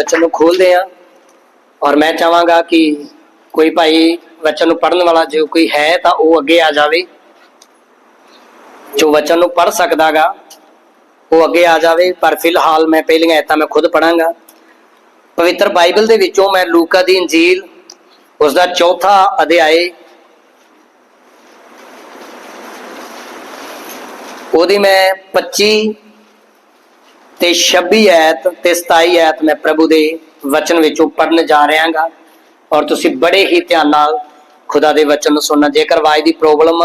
ਵਚਨ ਨੂੰ ਖੋਲਦੇ ਆ ਔਰ ਮੈਂ ਚਾਹਾਂਗਾ ਕਿ ਕੋਈ ਭਾਈ ਵਚਨ ਨੂੰ ਪੜਨ ਵਾਲਾ ਜੋ ਕੋਈ ਹੈ ਤਾਂ ਉਹ ਅੱਗੇ ਆ ਜਾਵੇ। ਜੋ ਵਚਨ ਨੂੰ ਪੜ ਸਕਦਾਗਾ, ਉਹ ਅੱਗੇ ਆ ਜਾਵੇ। ਪਰ ਫਿਲਹਾਲ ਮੈਂ ਪਹਿਲੀਆਂ ਆਇਤਾਂ ਮੈਂ ਖੁਦ ਪੜਾਂਗਾ ਪਵਿੱਤਰ ਬਾਈਬਲ ਦੇ ਵਿੱਚੋਂ ਮੈਂ ਲੂਕਾ ਦੀ ਇੰਜੀਲ ਉਸ ਦਾ ਚੌਥਾ ਅਧਿਆਏ, ਉਹਦੀ ਮੈਂ 25 ਤੇ 26 ਐਤ ਤੇ 27 ਐਤ ਮੈਂ ਪ੍ਰਭੂ ਦੇ ਵਚਨ ਵਿੱਚੋਂ ਪੜਨ ਜਾ ਰਹਾਗਾ। ਔਰ ਤੁਸੀਂ ਬੜੇ ਹੀ ਧਿਆਨ ਨਾਲ ਖੁਦਾ ਦੇ ਵਚਨ ਨੂੰ ਸੁਣਨਾ। ਜੇਕਰ ਆਵਾਜ਼ ਦੀ ਪ੍ਰੋਬਲਮ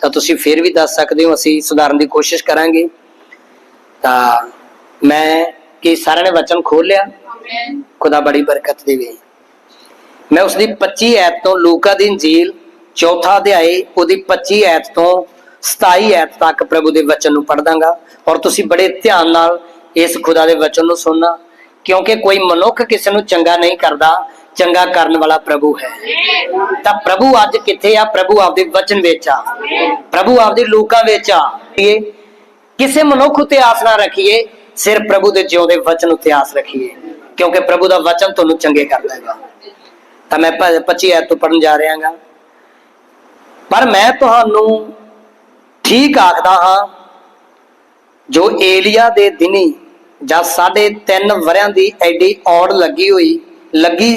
ਤਾਂ ਤੁਸੀਂ ਫਿਰ ਵੀ ਦੱਸ ਸਕਦੇ ਹੋ ਅਸੀਂ ਸੁਧਾਰਨ ਦੀ ਕੋਸ਼ਿਸ਼ ਕਰਾਂਗੇ। ਤਾਂ ਮੈਂ ਕੀ ਸਾਰਿਆਂ ਨੇ ਵਚਨ ਖੋਲ ਲਿਆ? ਖੁਦਾ ਬੜੀ ਬਰਕਤ ਦੇਵੇ। ਮੈਂ ਉਸ ਦੀ 25 ਐਤ ਤੋਂ ਲੂਕਾ ਦੀ ਇੰਜੀਲ ਚੌਥਾ ਅਧਿਆਏ ਉਹਦੀ 25 ਐਤ ਤੋਂ 27 ਐਤ ਤੱਕ ਪ੍ਰਭੂ ਦੇ ਵਚਨ ਨੂੰ ਪੜ੍ਹਦਾਂਗਾ ਔਰ ਤੁਸੀਂ ਬੜੇ ਧਿਆਨ ਨਾਲ ਇਸ ਖੁਦਾ ਦੇ ਵਚਨ ਨੂੰ ਸੁਣਨਾ, ਕਿਉਂਕਿ ਕੋਈ ਮਨੁੱਖ ਕਿਸੇ ਨੂੰ ਚੰਗਾ ਨਹੀਂ ਕਰਦਾ, ਚੰਗਾ ਕਰਨ ਵਾਲਾ ਪ੍ਰਭੂ ਹੈ। ਤਾਂ ਪ੍ਰਭੂ ਅੱਜ ਕਿੱਥੇ ਆ? ਪ੍ਰਭੂ ਆਪਦੇ ਵਚਨ ਵਿੱਚ ਆ। ਪ੍ਰਭੂ ਆਪਦੇ ਲੋਕਾਂ ਵਿੱਚ ਆ। ਇਹ ਕਿਸੇ ਮਨੁੱਖ ਉਤੇ ਆਸ ਨਾ ਰੱਖੀਏ, ਸਿਰਫ ਪ੍ਰਭੂ ਦੇ ਜਿਉਂਦੇ ਵਚਨ ਉਤੇ ਆਸ ਰੱਖੀਏ, ਕਿਉਂਕਿ ਪ੍ਰਭੂ ਦਾ ਵਚਨ ਤੁਹਾਨੂੰ ਚੰਗੇ ਕਰ ਦੇਗਾ ਤਾਂ ਮੈਂ 25 ਐਤ ਤੋਂ ਪੜਨ ਜਾ ਰਿਹਾਗਾ। ਪਰ ਮੈਂ ਤੁਹਾਨੂੰ ਠੀਕ ਆਖਦਾ ਹਾਂ, ਜੋ ਏਲੀਆ ਦੇ ਦਿਨੀ ਜਾਂ ਸਾਢੇ ਤਿੰਨ ਵਰਿਆਂ ਦੀ ਐਡੀ ਔੜ ਲੱਗੀ ਹੋਈ, ਲੱਗੀ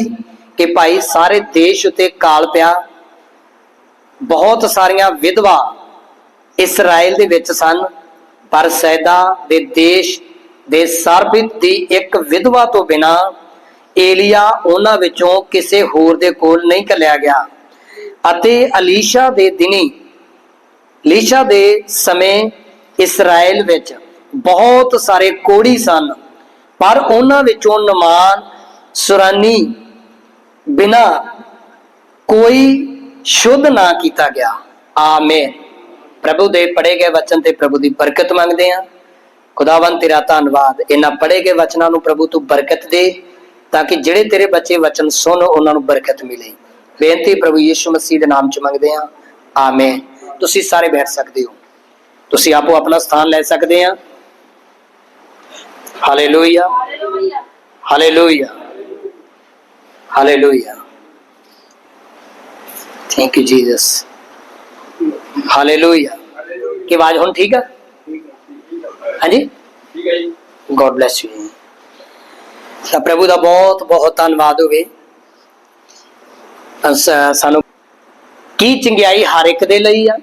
ਕਿ ਭਾਈ ਸਾਰੇ ਦੇਸ਼ ਉਤੇ ਕਾਲ ਪਿਆ। ਬਹੁਤ ਸਾਰੀਆਂ ਵਿਧਵਾ ਇਸਰਾਇਲ ਦੇ ਵਿੱਚ ਸਨ, ਪਰ ਸੈਦਾ ਦੇ ਦੇਸ਼ ਦੇ ਸਰਬਿਤ ਦੀ ਇੱਕ ਵਿਧਵਾ ਤੋਂ ਬਿਨਾ ਏਲੀਆ ਉਹਨਾਂ ਵਿੱਚੋਂ ਕਿਸੇ ਹੋਰ ਦੇ ਕੋਲ ਨਹੀਂ ਕੱਲਿਆ ਗਿਆ। ਅਤੇ ਅਲੀਸ਼ਾ ਦੇ ਦਿਨੀ ਲੀਸ਼ਾ ਦੇ ਸਮੇਂ ਇਸਰਾਇਲ ਵਿੱਚ ਬਹੁਤ ਸਾਰੇ ਕੋੜੀ ਸਨ, ਪਰ ਉਹਨਾਂ ਵਿੱਚੋਂ ਨਮਾਨ ਸੁਰਾਨੀ ਬਿਨਾ ਕੋਈ ਸ਼ੁੱਧ ਨਾ ਕੀਤਾ ਗਿਆ। ਆਮੀਨ। ਪ੍ਰਭੂ ਦੇ ਪੜੇ ਗਏ ਵਚਨ ਤੇ ਪ੍ਰਭੂ ਦੀ ਬਰਕਤ ਮੰਗਦੇ ਹਾਂ। ਖੁਦਾਵੰ ਤੇਰਾ ਧੰਨਵਾਦ। ਇਹਨਾਂ ਪੜੇ ਗਏ ਵਚਨਾਂ ਨੂੰ ਪ੍ਰਭੂ ਤੂੰ ਬਰਕਤ ਦੇ, ਤਾਂ ਕਿ ਜਿਹੜੇ ਤੇਰੇ ਬੱਚੇ ਵਚਨ ਸੁਣ, ਉਹਨਾਂ ਨੂੰ ਬਰਕਤ ਮਿਲੇ। ਬੇਨਤੀ ਪ੍ਰਭੂ ਯੀਸ਼ੂ ਮਸੀਹ ਦੇ ਨਾਮ ਚ ਮੰਗਦੇ ਆ ਆਮੀਨ। ਤੁਸੀਂ ਸਾਰੇ ਬੈਠ ਸਕਦੇ ਹੋ। ਤੁਸੀਂ ਆਪੋ ਆਪਣਾ ਸਥਾਨ ਲੈ ਸਕਦੇ ਆ hallelujah hallelujah hallelujah thank you Jesus hallelujah ਕੀ ਆਵਾਜ਼ ਹੁਣ ਠੀਕ ਆ ਹਾਂਜੀ ਠੀਕ ਹੈ ਜੀ ਗੋਡ ਬlesਸ ਯੂ ਤਾਂ ਪ੍ਰਭੂ ਦਾ ਬਹੁਤ ਬਹੁਤ ਧੰਨਵਾਦ ਹੋਵੇ ਸਾਨੂੰ ਕੀ ਚੰਗਿਆਈ ਹਰ ਇੱਕ ਦੇ ਲਈ ਆ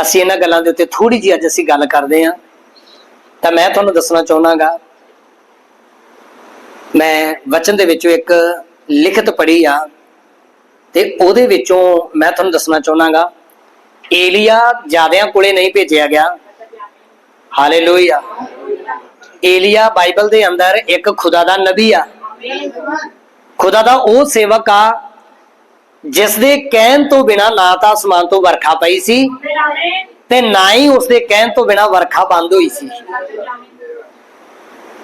ਅਸੀਂ ਇਹਨਾਂ ਗੱਲਾਂ ਦੇ ਉੱਤੇ ਥੋੜੀ ਜਿਹੀ ਅੱਜ ਅਸੀਂ ਗੱਲ ਕਰਦੇ ਆ ਤਾਂ ਮੈਂ ਤੁਹਾਨੂੰ ਦੱਸਣਾ ਚਾਹੁੰਦਾਗਾ ਮੈਂ ਵਚਨ ਦੇ ਵਿੱਚੋਂ ਇੱਕ ਲਿਖਤ ਪੜ੍ਹੀ ਆ ਤੇ ਉਹਦੇ ਵਿੱਚੋਂ ਮੈਂ ਤੁਹਾਨੂੰ ਦੱਸਣਾ ਚਾਹੁੰਦਾਗਾ ਏਲੀਆ ਜਿਆਦਿਆਂ ਕੋਲੇ ਨਹੀਂ ਭੇਜਿਆ ਗਿਆ। ਹਾਲੇਲੂਇਆ। ਏਲੀਆ ਬਾਈਬਲ ਦੇ ਅੰਦਰ ਇੱਕ ਖੁਦਾ ਦਾ ਨਬੀ ਆ। ਖੁਦਾ ਦਾ ਉਹ ਸੇਵਕ ਆ ਜਿਸ ਦੇ ਕਹਿਣ ਤੋਂ ਬਿਨਾ ਨਾ ਤਾਂ ਅਸਮਾਨ ਤੋਂ ਵਰਖਾ ਪਈ ਸੀ। ਤੇ ਨਾ ਹੀ ਉਸ ਦੇ ਕਹਿਣ ਤੋਂ ਬਿਨਾ ਵਰਖਾ ਬੰਦ ਹੋਈ ਸੀ।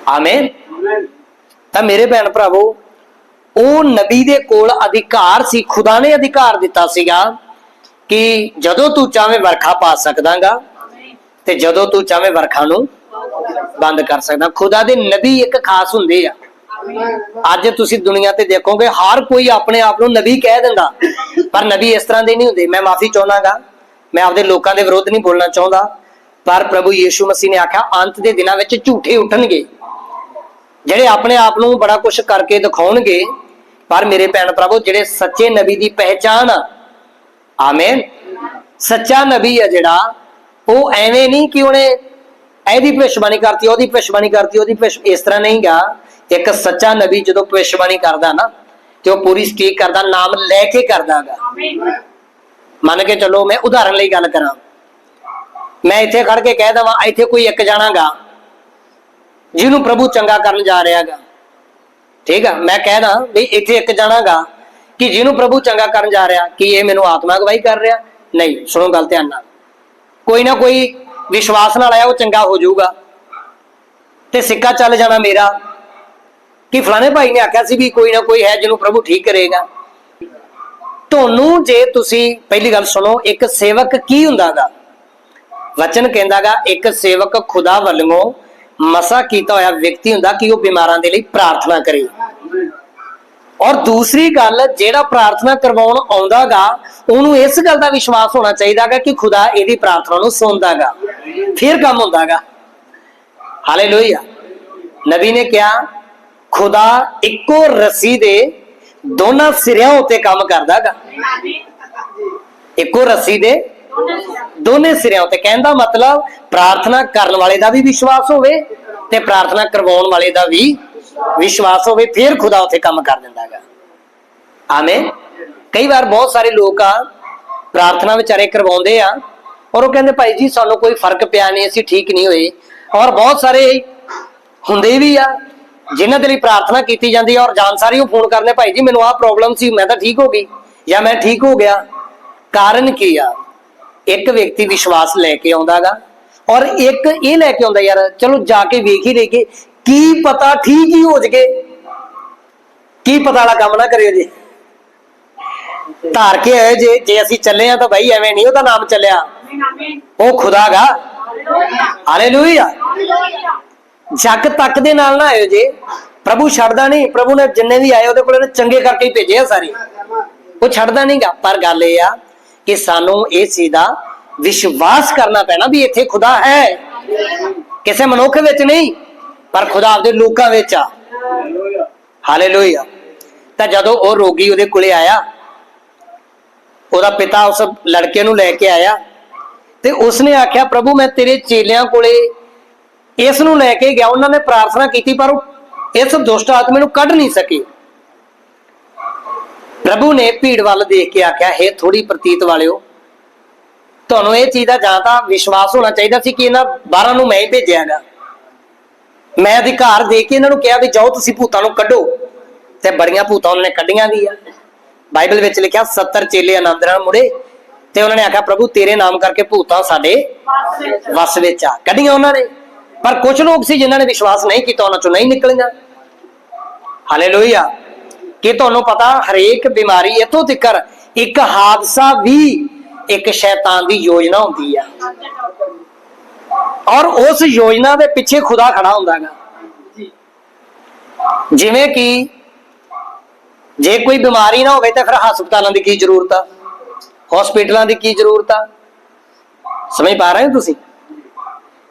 ਆਮੀਨ। ਤਾਂ ਮੇਰੇ ਭੈਣ ਭਰਾਵੋ, ਉਹ ਨਬੀ ਦੇ ਕੋਲ ਅਧਿਕਾਰ ਸੀ, ਖੁਦਾ ਨੇ ਅਧਿਕਾਰ ਦਿੱਤਾ ਸੀਗਾ ਕਿ ਜਦੋਂ ਤੂੰ ਚਾਹਵੇਂ ਵਰਖਾ ਪਾ ਸਕਦਾਗਾ ਤੇ ਜਦੋਂ ਤੂੰ ਚਾਹਵੇਂ ਵਰਖਾ ਨੂੰ ਬੰਦ ਕਰ ਸਕਦਾ। ਖੁਦਾ ਦੇ ਨਬੀ ਇੱਕ ਖਾਸ ਹੁੰਦੇ ਆ। ਅੱਜ ਤੁਸੀਂ ਦੁਨੀਆ ਤੇ ਦੇਖੋਗੇ, ਹਰ ਕੋਈ ਆਪਣੇ ਆਪ ਨੂੰ ਨਬੀ ਕਹਿ ਦਿੰਦਾ, ਪਰ ਨਬੀ ਇਸ ਤਰ੍ਹਾਂ ਦੇ ਨਹੀਂ ਹੁੰਦੇ। ਮੈਂ ਮਾਫੀ ਚਾਹੁੰਦਾਗਾ ਮੈਂ ਆਪਦੇ ਲੋਕਾਂ ਦੇ ਵਿਰੁੱਧ ਨਹੀਂ ਬੋਲਣਾ ਚਾਹੁੰਦਾ, ਪਰ ਪ੍ਰਭੂ ਯੀਸ਼ੂ ਮਸੀਹ ਨੇ ਆਖਿਆ, ਅੰਤ ਦੇ ਦਿਨਾਂ ਵਿੱਚ ਝੂਠੇ ਉੱਠਣਗੇ। ਜਿਹੜੇ ਆਪਣੇ ਆਪ ਨੂੰ ਬੜਾ ਕੁਝ ਕਰਕੇ ਦਿਖਾਉਣਗੇ, ਪਰ ਮੇਰੇ ਭੈਣ ਪ੍ਰਭੂ ਜਿਹੜੇ ਸੱਚੇ ਨਬੀ ਦੀ ਪਹਿਚਾਨ ਆ, ਆਮੀਨ, ਸੱਚਾ ਨਬੀ ਆ ਜਿਹੜਾ, ਉਹ ਐਵੇਂ ਨਹੀਂ ਕਿ ਉਹਨੇ ਇਹਦੀ ਭਵਿੱਖਬਾਣੀ ਕਰਤੀ, ਉਹਦੀ ਭਵਿੱਖਬਾਣੀ ਕਰਤੀ, ਉਹਦੀ ਭਵਿੱਖ ਇਸ ਤਰ੍ਹਾਂ ਨਹੀਂ ਗਾ। ਇੱਕ ਸੱਚਾ ਨਬੀ ਜਦੋਂ ਭਵਿੱਖਬਾਣੀ ਕਰਦਾ ਨਾ, ਤੇ ਉਹ ਪੂਰੀ ਸਟੀਕ ਕਰਦਾ, ਨਾਮ ਲੈ ਕੇ ਕਰਦਾਗਾ। ਮੰਨ ਕੇ ਚੱਲੋ ਮੈਂ ਉਦਾਹਰਨ ਲਈ ਗੱਲ ਕਰਾਂ। ਮੈਂ ਇੱਥੇ ਖੜ ਕੇ ਕਹਿ ਦਵਾਂ, ਇੱਥੇ ਕੋਈ ਇੱਕ ਜਾਣਾਗਾ, ਜਿਹਨੂੰ ਪ੍ਰਭੂ ਚੰਗਾ ਕਰਨ ਜਾ ਰਿਹਾਗਾ। ਠੀਕ ਆ, ਮੈਂ ਕਹਿਦਾ ਵੀ ਇੱਥੇ ਇੱਕ ਜਾਣਾਗਾ ਕਿ ਜਿਹਨੂੰ ਪ੍ਰਭੂ ਚੰਗਾ ਕਰਨ ਜਾ ਰਿਹਾ, ਕਿ ਇਹ ਮੈਨੂੰ ਆਤਮਾ ਅਗਵਾਈ ਕਰ ਰਿਹਾ? ਨਹੀਂ, ਸੁਣੋ ਗੱਲ ਧਿਆਨ ਨਾਲ। ਕੋਈ ਨਾ ਕੋਈ ਵਿਸ਼ਵਾਸ ਨਾਲ ਆਇਆ, ਉਹ ਚੰਗਾ ਹੋ ਜਾਊਗਾ। ਤੇ ਸਿੱਕਾ ਚੱਲ ਜਾਣਾ ਮੇਰਾ। ਕਿ ਫਲਾਣੇ ਭਾਈ ਨੇ ਆਖਿਆ ਸੀ ਵੀ ਕੋਈ ਨਾ ਕੋਈ ਹੈ ਜਿਹਨੂੰ ਪ੍ਰਭੂ ਠੀਕ ਕਰੇਗਾ। ਤੁਹਾਨੂੰ ਜੇ ਤੁਸੀਂ ਪਹਿਲੀ ਗੱਲ ਸੁਣੋ, ਇੱਕ ਸੇਵਕ ਕੀ ਹੁੰਦਾਗਾ? ਵਚਨ ਕਹਿੰਦਾਗਾ, ਇੱਕ ਸੇਵਕ ਖੁਦਾ ਵੱਲੋਂ ਮਸਾ ਕੀਤਾ ਹੋਇਆ ਵਿਅਕਤੀ ਹੁੰਦਾ ਕਿ ਉਹ ਬਿਮਾਰਾਂ ਦੇ ਲਈ ਪ੍ਰਾਰਥਨਾ ਕਰੇ। ਔਰ ਦੂਸਰੀ ਗੱਲ, ਜਿਹੜਾ ਪ੍ਰਾਰਥਨਾ ਕਰਵਾਉਣ ਆਉਂਦਾਗਾ, ਉਹਨੂੰ ਇਸ ਗੱਲ ਦਾ ਵਿਸ਼ਵਾਸ ਹੋਣਾ ਚਾਹੀਦਾਗਾ ਕਿ ਖੁਦਾ ਇਹਦੀ ਪ੍ਰਾਰਥਨਾ ਨੂੰ ਸੁਣਦਾਗਾ। ਫਿਰ ਕੰਮ ਹੁੰਦਾਗਾ। ਹਾਲੇਲੂਇਆ ਨਬੀ ਨੇ ਕਿਹਾ, ਖੁਦਾ ਇੱਕੋ ਰੱਸੀ ਦੇ ਦੋਨਾਂ ਸਿਰਿਆਂ ਉੱਤੇ ਕੰਮ ਕਰਦਾਗਾ। ਇੱਕੋ ਰੱਸੀ ਦੇ ਦੋਨੇ ਸਿਰਿਆਂ ਉੱਤੇ। ਕਹਿੰਦਾ ਮਤਲਬ ਪ੍ਰਾਰਥਨਾ ਕਰਨ ਵਾਲੇ ਦਾ ਵੀ ਵਿਸ਼ਵਾਸ ਹੋਵੇ ਤੇ ਪ੍ਰਾਰਥਨਾ ਕਰਵਾਉਣ ਵਾਲੇ ਦਾ ਵੀ ਵਿਸ਼ਵਾਸ ਹੋਵੇ ਫਿਰ ਖੁਦਾ ਉੱਥੇ ਕੰਮ ਕਰ ਦਿੰਦਾਗਾ। ਆਮੀਨ। ਕਈ ਵਾਰ ਬਹੁਤ ਸਾਰੇ ਲੋਕ ਆ ਪ੍ਰਾਰਥਨਾ ਵਿਚਾਰੇ ਕਰਵਾਉਂਦੇ ਆ ਔਰ ਉਹ ਕਹਿੰਦੇ ਭਾਈ ਜੀ ਸਾਨੂੰ ਕੋਈ ਫ਼ਰਕ ਪਿਆ ਨਹੀਂ ਅਸੀਂ ਠੀਕ ਨਹੀਂ ਹੋਏ। ਔਰ ਬਹੁਤ ਸਾਰੇ ਹੁੰਦੇ ਵੀ ਆ ਜਿਨ੍ਹਾਂ ਦੇ ਲਈ ਪ੍ਰਾਰਥਨਾ ਕੀਤੀ ਜਾਂਦੀ ਹੈ ਔਰ ਜਾਣਸਾਰੀ ਉਹ ਫੋਨ ਕਰਦੇ ਭਾਈ ਜੀ ਮੈਨੂੰ ਆਹ ਪ੍ਰੋਬਲਮ ਸੀ ਮੈਂ ਤਾਂ ਠੀਕ ਹੋ ਗਈ। ਜਾਂ ਮੈਂ ਠੀਕ ਹੋ ਗਿਆ। ਕਾਰਨ ਕੀ ਆ? ਇੱਕ ਵਿਅਕਤੀ ਵਿਸ਼ਵਾਸ ਲੈ ਕੇ ਆਉਂਦਾਗਾ ਔਰ ਇੱਕ ਇਹ ਲੈ ਕੇ ਆਉਂਦਾ ਯਾਰ ਚਲੋ ਜਾ ਕੇ ਵੇਖ ਹੀ ਲੈ ਕੇ ਕੀ ਪਤਾ ਠੀਕ ਹੀ ਹੋ ਜਗੇ? ਕੀ ਪਤਾ ਵਾਲਾ ਕੰਮ ਨਾ ਕਰਿਓ ਜੀ। ਧਾਰ ਕੇ ਆਏ ਜੇ ਜੇ ਅਸੀਂ ਚੱਲੇ ਆ ਤਾਂ ਭਾਈ ਐਵੇਂ ਨਹੀਂ ਉਹਦਾ ਨਾਮ ਚੱਲਿਆ। ਉਹ ਖੁਦਾਗਾ। ਹਾਲੇਲੂਇਆ ਜੱਗ ਤੱਕ ਦੇ ਨਾਲ ਨਾ ਆਇਓ ਜੇ। ਪ੍ਰਭੂ ਛੱਡਦਾ ਨਹੀਂ, ਪ੍ਰਭੂ ਨੇ ਜਿੰਨੇ ਵੀ ਆਏ ਉਹਦੇ ਕੋਲ ਚੰਗੇ ਕਰਕੇ ਹੀ ਭੇਜੇ ਆ ਸਾਰੇ। ਉਹ ਛੱਡਦਾ ਨਹੀਂਗਾ। ਪਰ ਗੱਲ ਇਹ ਆ ਕਿ ਸਾਨੂੰ ਇਹ ਚੀਜ਼ ਦਾ ਵਿਸ਼ਵਾਸ ਕਰਨਾ ਪੈਣਾ ਵੀ ਇੱਥੇ ਖੁਦਾ ਹੈ। ਕਿਸੇ ਮਨੁੱਖ ਵਿੱਚ ਨਹੀਂ, ਪਰ ਖੁਦਾ ਆਪਦੇ ਲੋਕਾਂ ਵਿੱਚ ਆ। ਹਾਲੇਲੂਇਆ ਤਾਂ ਜਦੋਂ ਉਹ ਰੋਗੀ ਉਹਦੇ ਕੋਲੇ ਆਇਆ, ਉਹਦਾ ਪਿਤਾ ਉਸ ਲੜਕੇ ਨੂੰ ਲੈ ਕੇ ਆਇਆ, ਤੇ ਉਸਨੇ ਆਖਿਆ, ਪ੍ਰਭੂ, ਮੈਂ ਤੇਰੇ ਚੇਲਿਆਂ ਕੋਲੇ ਇਸ ਨੂੰ ਲੈ ਕੇ ਗਿਆ ਉਹਨਾਂ ਨੇ ਪ੍ਰਾਰਥਨਾ ਕੀਤੀ ਪਰ ਉਹ ਇਸ ਦੁਸ਼ਟ ਆਤਮੇ ਨੂੰ ਕੱਢ ਨਹੀਂ ਸਕੇ। ਪ੍ਰਭੂ ਨੇ ਭੀੜ ਵੱਲ ਦੇਖ ਕੇ ਆਖਿਆ ਹੈ ਥੋੜੀ ਪ੍ਰਤੀਤ ਵਾਲਿਓ ਤੁਹਾਨੂੰ ਇਹ ਚੀਜ਼ ਦਾ ਜਾਂ ਤਾਂ ਵਿਸ਼ਵਾਸ ਹੋਣਾ ਚਾਹੀਦਾ ਸੀ ਕਿ ਇਹਨਾਂ 12 ਨੂੰ ਮੈਂ ਹੀ ਭੇਜਿਆਗਾ। ਮੈਂ ਅਧਿਕਾਰ ਦੇ ਕੇ ਇਹਨਾਂ ਨੂੰ ਕਿਹਾ ਵੀ ਜਾਓ ਤੁਸੀਂ ਭੂਤਾਂ ਨੂੰ ਕੱਢੋ। ਤੇ ਬੜੀਆਂ ਭੂਤਾਂ ਉਹਨਾਂ ਨੇ ਕੱਢੀਆਂ ਵੀ ਆ। ਬਾਈਬਲ ਵਿੱਚ ਲਿਖਿਆ 70 ਚੇਲੇ ਆਨੰਦ ਨਾਲ ਮੁੜੇ ਤੇ ਉਹਨਾਂ ਨੇ ਆਖਿਆ ਪ੍ਰਭੂ ਤੇਰੇ ਨਾਮ ਕਰਕੇ ਭੂਤਾਂ ਸਾਡੇ ਵਸ ਵਿੱਚ ਆ। ਕੱਢੀਆਂ ਉਹਨਾਂ ਨੇ। ਪਰ ਕੁਝ ਲੋਕ ਸੀ ਜਿਨ੍ਹਾਂ ਨੇ ਵਿਸ਼ਵਾਸ ਨਹੀਂ ਕੀਤਾ, ਉਹਨਾਂ ਚੋਂ ਨਹੀਂ ਨਿਕਲੀਆਂ। ਹਾਲੇਲੂਇਆ। ਕਿ ਤੁਹਾਨੂੰ ਪਤਾ, ਹਰੇਕ ਬਿਮਾਰੀ ਇਥੋਂ ਤਿੱਕਰ ਇੱਕ ਹਾਦਸਾ ਵੀ ਇੱਕ ਸ਼ੈਤਾਨ ਦੀ ਯੋਜਨਾ ਹੁੰਦੀ ਆ। ਔਰ ਉਸ ਯੋਜਨਾ ਦੇ ਪਿੱਛੇ ਖੁਦਾ ਖੜਾ ਹੁੰਦਾ ਹੈਗਾ। ਜਿਵੇਂ ਕਿ ਜੇ ਕੋਈ ਬਿਮਾਰੀ ਨਾ ਹੋਵੇ ਤਾਂ ਫਿਰ ਹਸਪਤਾਲਾਂ ਦੀ ਕੀ ਜ਼ਰੂਰਤ ਆ? ਹਸਪੀਟਲਾਂ ਦੀ ਕੀ ਜ਼ਰੂਰਤ ਆ? ਸਮਝ ਪਾ ਰਹੇ ਹੋ ਤੁਸੀਂ?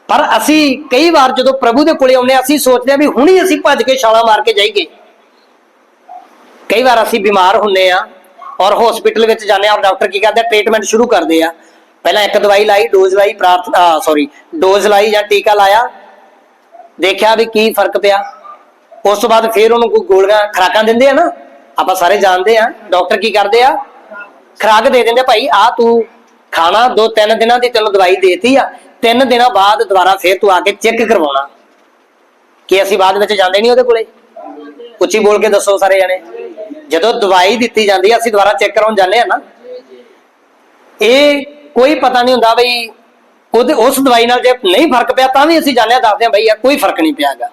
ਪਰ ਅਸੀਂ ਕਈ ਵਾਰ ਜਦੋਂ ਪ੍ਰਭੂ ਦੇ ਕੋਲੇ ਆਉਂਦੇ ਹਾਂ, ਅਸੀਂ ਸੋਚਦੇ ਹਾਂ ਵੀ ਹੁਣੀ ਅਸੀਂ ਭੱਜ ਕੇ ਛਾਲਾ ਮਾਰ ਕੇ ਜਾਈਏ। ਕਈ ਵਾਰ ਅਸੀਂ ਬਿਮਾਰ ਹੁੰਨੇ ਆ ਔਰ ਹਸਪੀਟਲ ਵਿੱਚ ਜਾਂਦੇ ਆ ਡਾਕਟਰ ਕੀ ਕਰਦੇ ਟ੍ਰੀਟਮੈਂਟ ਸ਼ੁਰੂ ਕਰਦੇ ਆ। ਪਹਿਲਾਂ ਇੱਕ ਦਵਾਈ ਲਾਈ ਡੋਜ਼ ਲਾਈ ਪ੍ਰਾਰਥਨਾ ਸੌਰੀ ਡੋਜ਼ ਲਾਈ ਜਾਂ ਟੀਕਾ ਲਾਇਆ। ਦੇਖਿਆ ਵੀ ਕੀ ਫ਼ਰਕ ਪਿਆ। ਉਸ ਤੋਂ ਬਾਅਦ ਫਿਰ ਉਹਨੂੰ ਕੋਈ ਗੋਲੀਆਂ, ਖਰਾਕਾਂ ਦਿੰਦੇ ਆ ਨਾ। ਆਪਾਂ ਸਾਰੇ ਜਾਣਦੇ ਆ ਡਾਕਟਰ ਕੀ ਕਰਦੇ ਆ? ਖਰਾਕ ਦੇ ਦਿੰਦੇ ਭਾਈ ਆ ਤੂੰ ਖਾਣਾ, ਦੋ ਤਿੰਨ ਦਿਨਾਂ ਦੀ ਤੈਨੂੰ ਦਵਾਈ ਦੇਤੀ ਆ। ਤਿੰਨ ਦਿਨਾਂ ਬਾਅਦ ਦੁਬਾਰਾ ਫਿਰ ਤੂੰ ਆ ਕੇ ਚੈੱਕ ਕਰਵਾਉਣਾ। ਕਿ ਅਸੀਂ ਬਾਅਦ ਵਿੱਚ ਜਾਂਦੇ ਨਹੀਂ ਉਹਦੇ ਕੋਲੇ? ਉੱਚੀ ਬੋਲ ਕੇ ਦੱਸੋ ਸਾਰੇ ਜਣੇ। ਜਦੋਂ ਦਵਾਈ ਦਿੱਤੀ ਜਾਂਦੀ ਆ, ਅਸੀਂ ਦੁਬਾਰਾ ਚੈੱਕ ਕਰਾਉਣ ਜਾਂਦੇ ਆ ਨਾ। ਇਹ ਕੋਈ ਪਤਾ ਨਹੀਂ ਹੁੰਦਾ ਬਈ ਉਹਦੇ, ਉਸ ਦਵਾਈ ਨਾਲ ਜੇ ਨਹੀਂ ਫ਼ਰਕ ਪਿਆ, ਤਾਂ ਵੀ ਅਸੀਂ ਜਾਂਦੇ ਆ, ਦੱਸਦੇ ਆ ਬਈ ਆ ਕੋਈ ਫ਼ਰਕ ਨਹੀਂ ਪਿਆਗਾ।